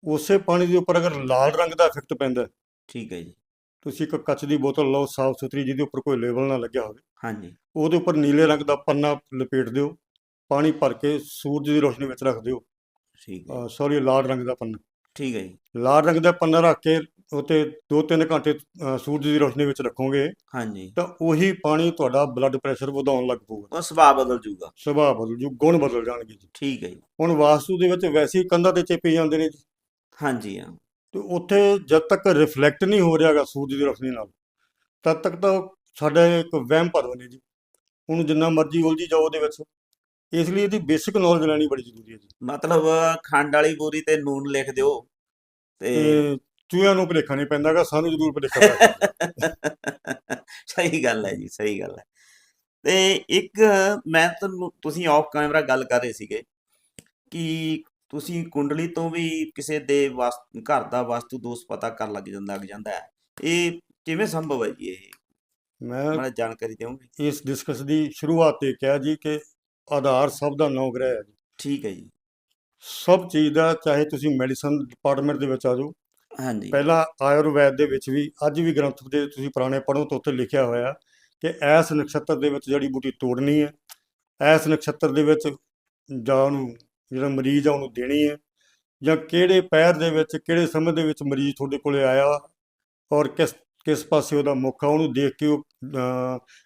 [SPEAKER 2] ਉਸੇ ਪਾਣੀ ਦੇ ਉੱਪਰ ਅਗਰ ਲਾਲ ਰੰਗ ਦਾ ਇਫੈਕਟ ਪੈਂਦਾ
[SPEAKER 1] ਠੀਕ ਹੈ ਜੀ।
[SPEAKER 2] ਤੁਸੀਂ ਇੱਕ ਕੱਚ ਦੀ ਬੋਤਲ ਲਓ ਸਾਫ਼ ਸੁਥਰੀ ਜਿਹਦੇ ਉੱਪਰ ਕੋਈ ਲੇਬਲ ਨਾ ਲੱਗਿਆ ਹੋਵੇ।
[SPEAKER 1] ਹਾਂਜੀ।
[SPEAKER 2] ਉਹਦੇ ਉੱਪਰ ਨੀਲੇ ਰੰਗ ਦਾ ਪੰਨਾ ਲਪੇਟ ਦਿਓ। ਪਾਣੀ ਭਰ ਕੇ ਸੂਰਜ ਦੀ ਰੋਸ਼ਨੀ ਵਿੱਚ ਰੱਖ ਦਿਓ।
[SPEAKER 1] ਠੀਕ ਹੈ।
[SPEAKER 2] ਸੌਰੀ ਲਾਲ ਰੰਗ ਦਾ ਪੰਨਾ।
[SPEAKER 1] ਠੀਕ ਹੈ ਜੀ।
[SPEAKER 2] ਲਾਲ ਰੰਗ ਦਾ ਪੰਨਾ ਰੱਖ ਕੇ ਉਤੇ 2-3 ਘੰਟੇ ਅ, ਸੂਰਜ ਦੀ ਰੋਸ਼ਨੀ ਵਿੱਚ ਰੱਖੋਗੇ।
[SPEAKER 1] ਹਾਂਜੀ।
[SPEAKER 2] ਤਾਂ ਉਹੀ ਪਾਣੀ ਤੁਹਾਡਾ ਬਲੱਡ ਪ੍ਰੈਸ਼ਰ ਵਧਾਉਣ ਲੱਗ ਪਊਗਾ।
[SPEAKER 1] ਉਹ ਸੁਭਾਅ ਬਦਲ ਜੂਗਾ
[SPEAKER 2] ਸੁਭਾਅ ਬਦਲ ਜੂ ਗੁਣ ਬਦਲ ਜਾਣਗੇ ਜੀ।
[SPEAKER 1] ਠੀਕ ਹੈ ਜੀ।
[SPEAKER 2] ਹੁਣ ਵਾਸਤੂ ਦੇ ਵਿੱਚ ਵੈਸੇ ਹੀ ਕੰਧਾਂ ਤੇ ਚੇਪੇ ਜਾਂਦੇ ਨੇ ਜੀ।
[SPEAKER 1] ਹਾਂਜੀ ਹਾਂ।
[SPEAKER 2] ਤੇ ਉੱਥੇ ਜਦ ਤੱਕ ਰਿਫਲੈਕਟ ਨਹੀਂ ਹੋ ਰਿਹਾਗਾ ਸੂਰਜ ਦੀ ਰੋਸ਼ਨੀ ਨਾਲ ਤਦ ਤੱਕ ਤਾਂ ਉਹ ਸਾਡਾ ਇੱਕ ਵਹਿਮ ਭਰਮ ਨੇ ਜੀ। ਉਹਨੂੰ ਜਿੰਨਾ ਮਰਜ਼ੀ ਉਲਝੀ ਜਾਓ ਉਹਦੇ ਵਿੱਚ। ਇਸ ਲਈ ਇਹਦੀ ਬੇਸਿਕ ਨੌਲੇਜ ਲੈਣੀ ਬੜੀ ਜ਼ਰੂਰੀ ਹੈ ਜੀ।
[SPEAKER 1] ਮਤਲਬ ਖੰਡ ਵਾਲੀ ਬੋਰੀ ਤੇ ਨੂਨ ਲਿਖ ਦਿਓ। ਤੇ
[SPEAKER 2] ਤੇ ਚੂਹਿਆਂ ਨੂੰ ਭੁਲੇਖਾ ਨਹੀਂ ਪੈਂਦਾਗਾ ਸਾਨੂੰ ਜ਼ਰੂਰ ਭੁਲੇਖਾ ਪੈਂਦਾ
[SPEAKER 1] ਸਹੀ ਗੱਲ ਹੈ ਜੀ ਸਹੀ ਗੱਲ ਹੈ। ਤੇ ਇੱਕ ਮੈਂ ਤੁਹਾਨੂੰ ਤੁਸੀਂ ਆਫ ਕੈਮਰਾ ਗੱਲ ਕਰ ਰਹੇ ਸੀਗੇ ਕਿ ਤੁਸੀਂ ਕੁੰਡਲੀ ਤੋਂ ਵੀ ਕਿਸੇ ਦੇ ਘਰ ਦਾ ਵਾਸਤੂ ਦੋਸ਼ ਪਤਾ ਕਰਨ ਲੱਗ ਜਾਂਦਾ ਲੱਗ ਜਾਂਦਾ ਹੈ। ਇਹ ਕਿਵੇਂ ਸੰਭਵ ਹੈ ਜੀ ਇਹ?
[SPEAKER 2] ਮੈਂ
[SPEAKER 1] ਜਾਣਕਾਰੀ ਦਿਓਗੇ?
[SPEAKER 2] ਇਸ ਡਿਸਕਸ ਦੀ ਸ਼ੁਰੂਆਤ ਤੇ ਕਿਹਾ ਜੀ ਕਿ ਆਧਾਰ ਸਭ ਦਾ ਨੌ ਗ੍ਰਹਿ ਹੈ ਜੀ।
[SPEAKER 1] ਠੀਕ ਹੈ ਜੀ।
[SPEAKER 2] ਸਭ ਚੀਜ਼ ਦਾ ਚਾਹੇ ਤੁਸੀਂ ਮੈਡੀਸਨ ਡਿਪਾਰਟਮੈਂਟ ਦੇ ਵਿੱਚ ਆ ਜਾਓ
[SPEAKER 1] ਹਾਂਜੀ।
[SPEAKER 2] ਪਹਿਲਾਂ ਆਯੁਰਵੈਦ ਦੇ ਵਿੱਚ ਵੀ ਅੱਜ ਵੀ ਗ੍ਰੰਥ ਦੇ ਤੁਸੀਂ ਪੁਰਾਣੇ ਪੜ੍ਹੋ ਤਾਂ ਉੱਥੇ ਲਿਖਿਆ ਹੋਇਆ ਕਿ ਐਸ ਨਕਸ਼ਤਰ ਦੇ ਵਿੱਚ ਜੜੀ ਬੂਟੀ ਤੋੜਨੀ ਹੈ ਐਸ ਨਕਸ਼ਤਰ ਦੇ ਵਿੱਚ ਜਾਂ ਉਹਨੂੰ ਜਿਹੜਾ ਮਰੀਜ਼ ਆ ਉਹਨੂੰ ਦੇਣੀ ਹੈ ਜਾਂ ਕਿਹੜੇ ਪੈਰ ਦੇ ਵਿੱਚ ਕਿਹੜੇ ਸਮੇਂ ਦੇ ਵਿੱਚ ਮਰੀਜ਼ ਤੁਹਾਡੇ ਕੋਲੇ ਆਇਆ ਔਰ ਕਿਸ ਕਿਸ ਪਾਸੇ ਉਹਦਾ ਮੁੱਖ ਆ ਉਹਨੂੰ ਦੇਖ ਕੇ ਉਹ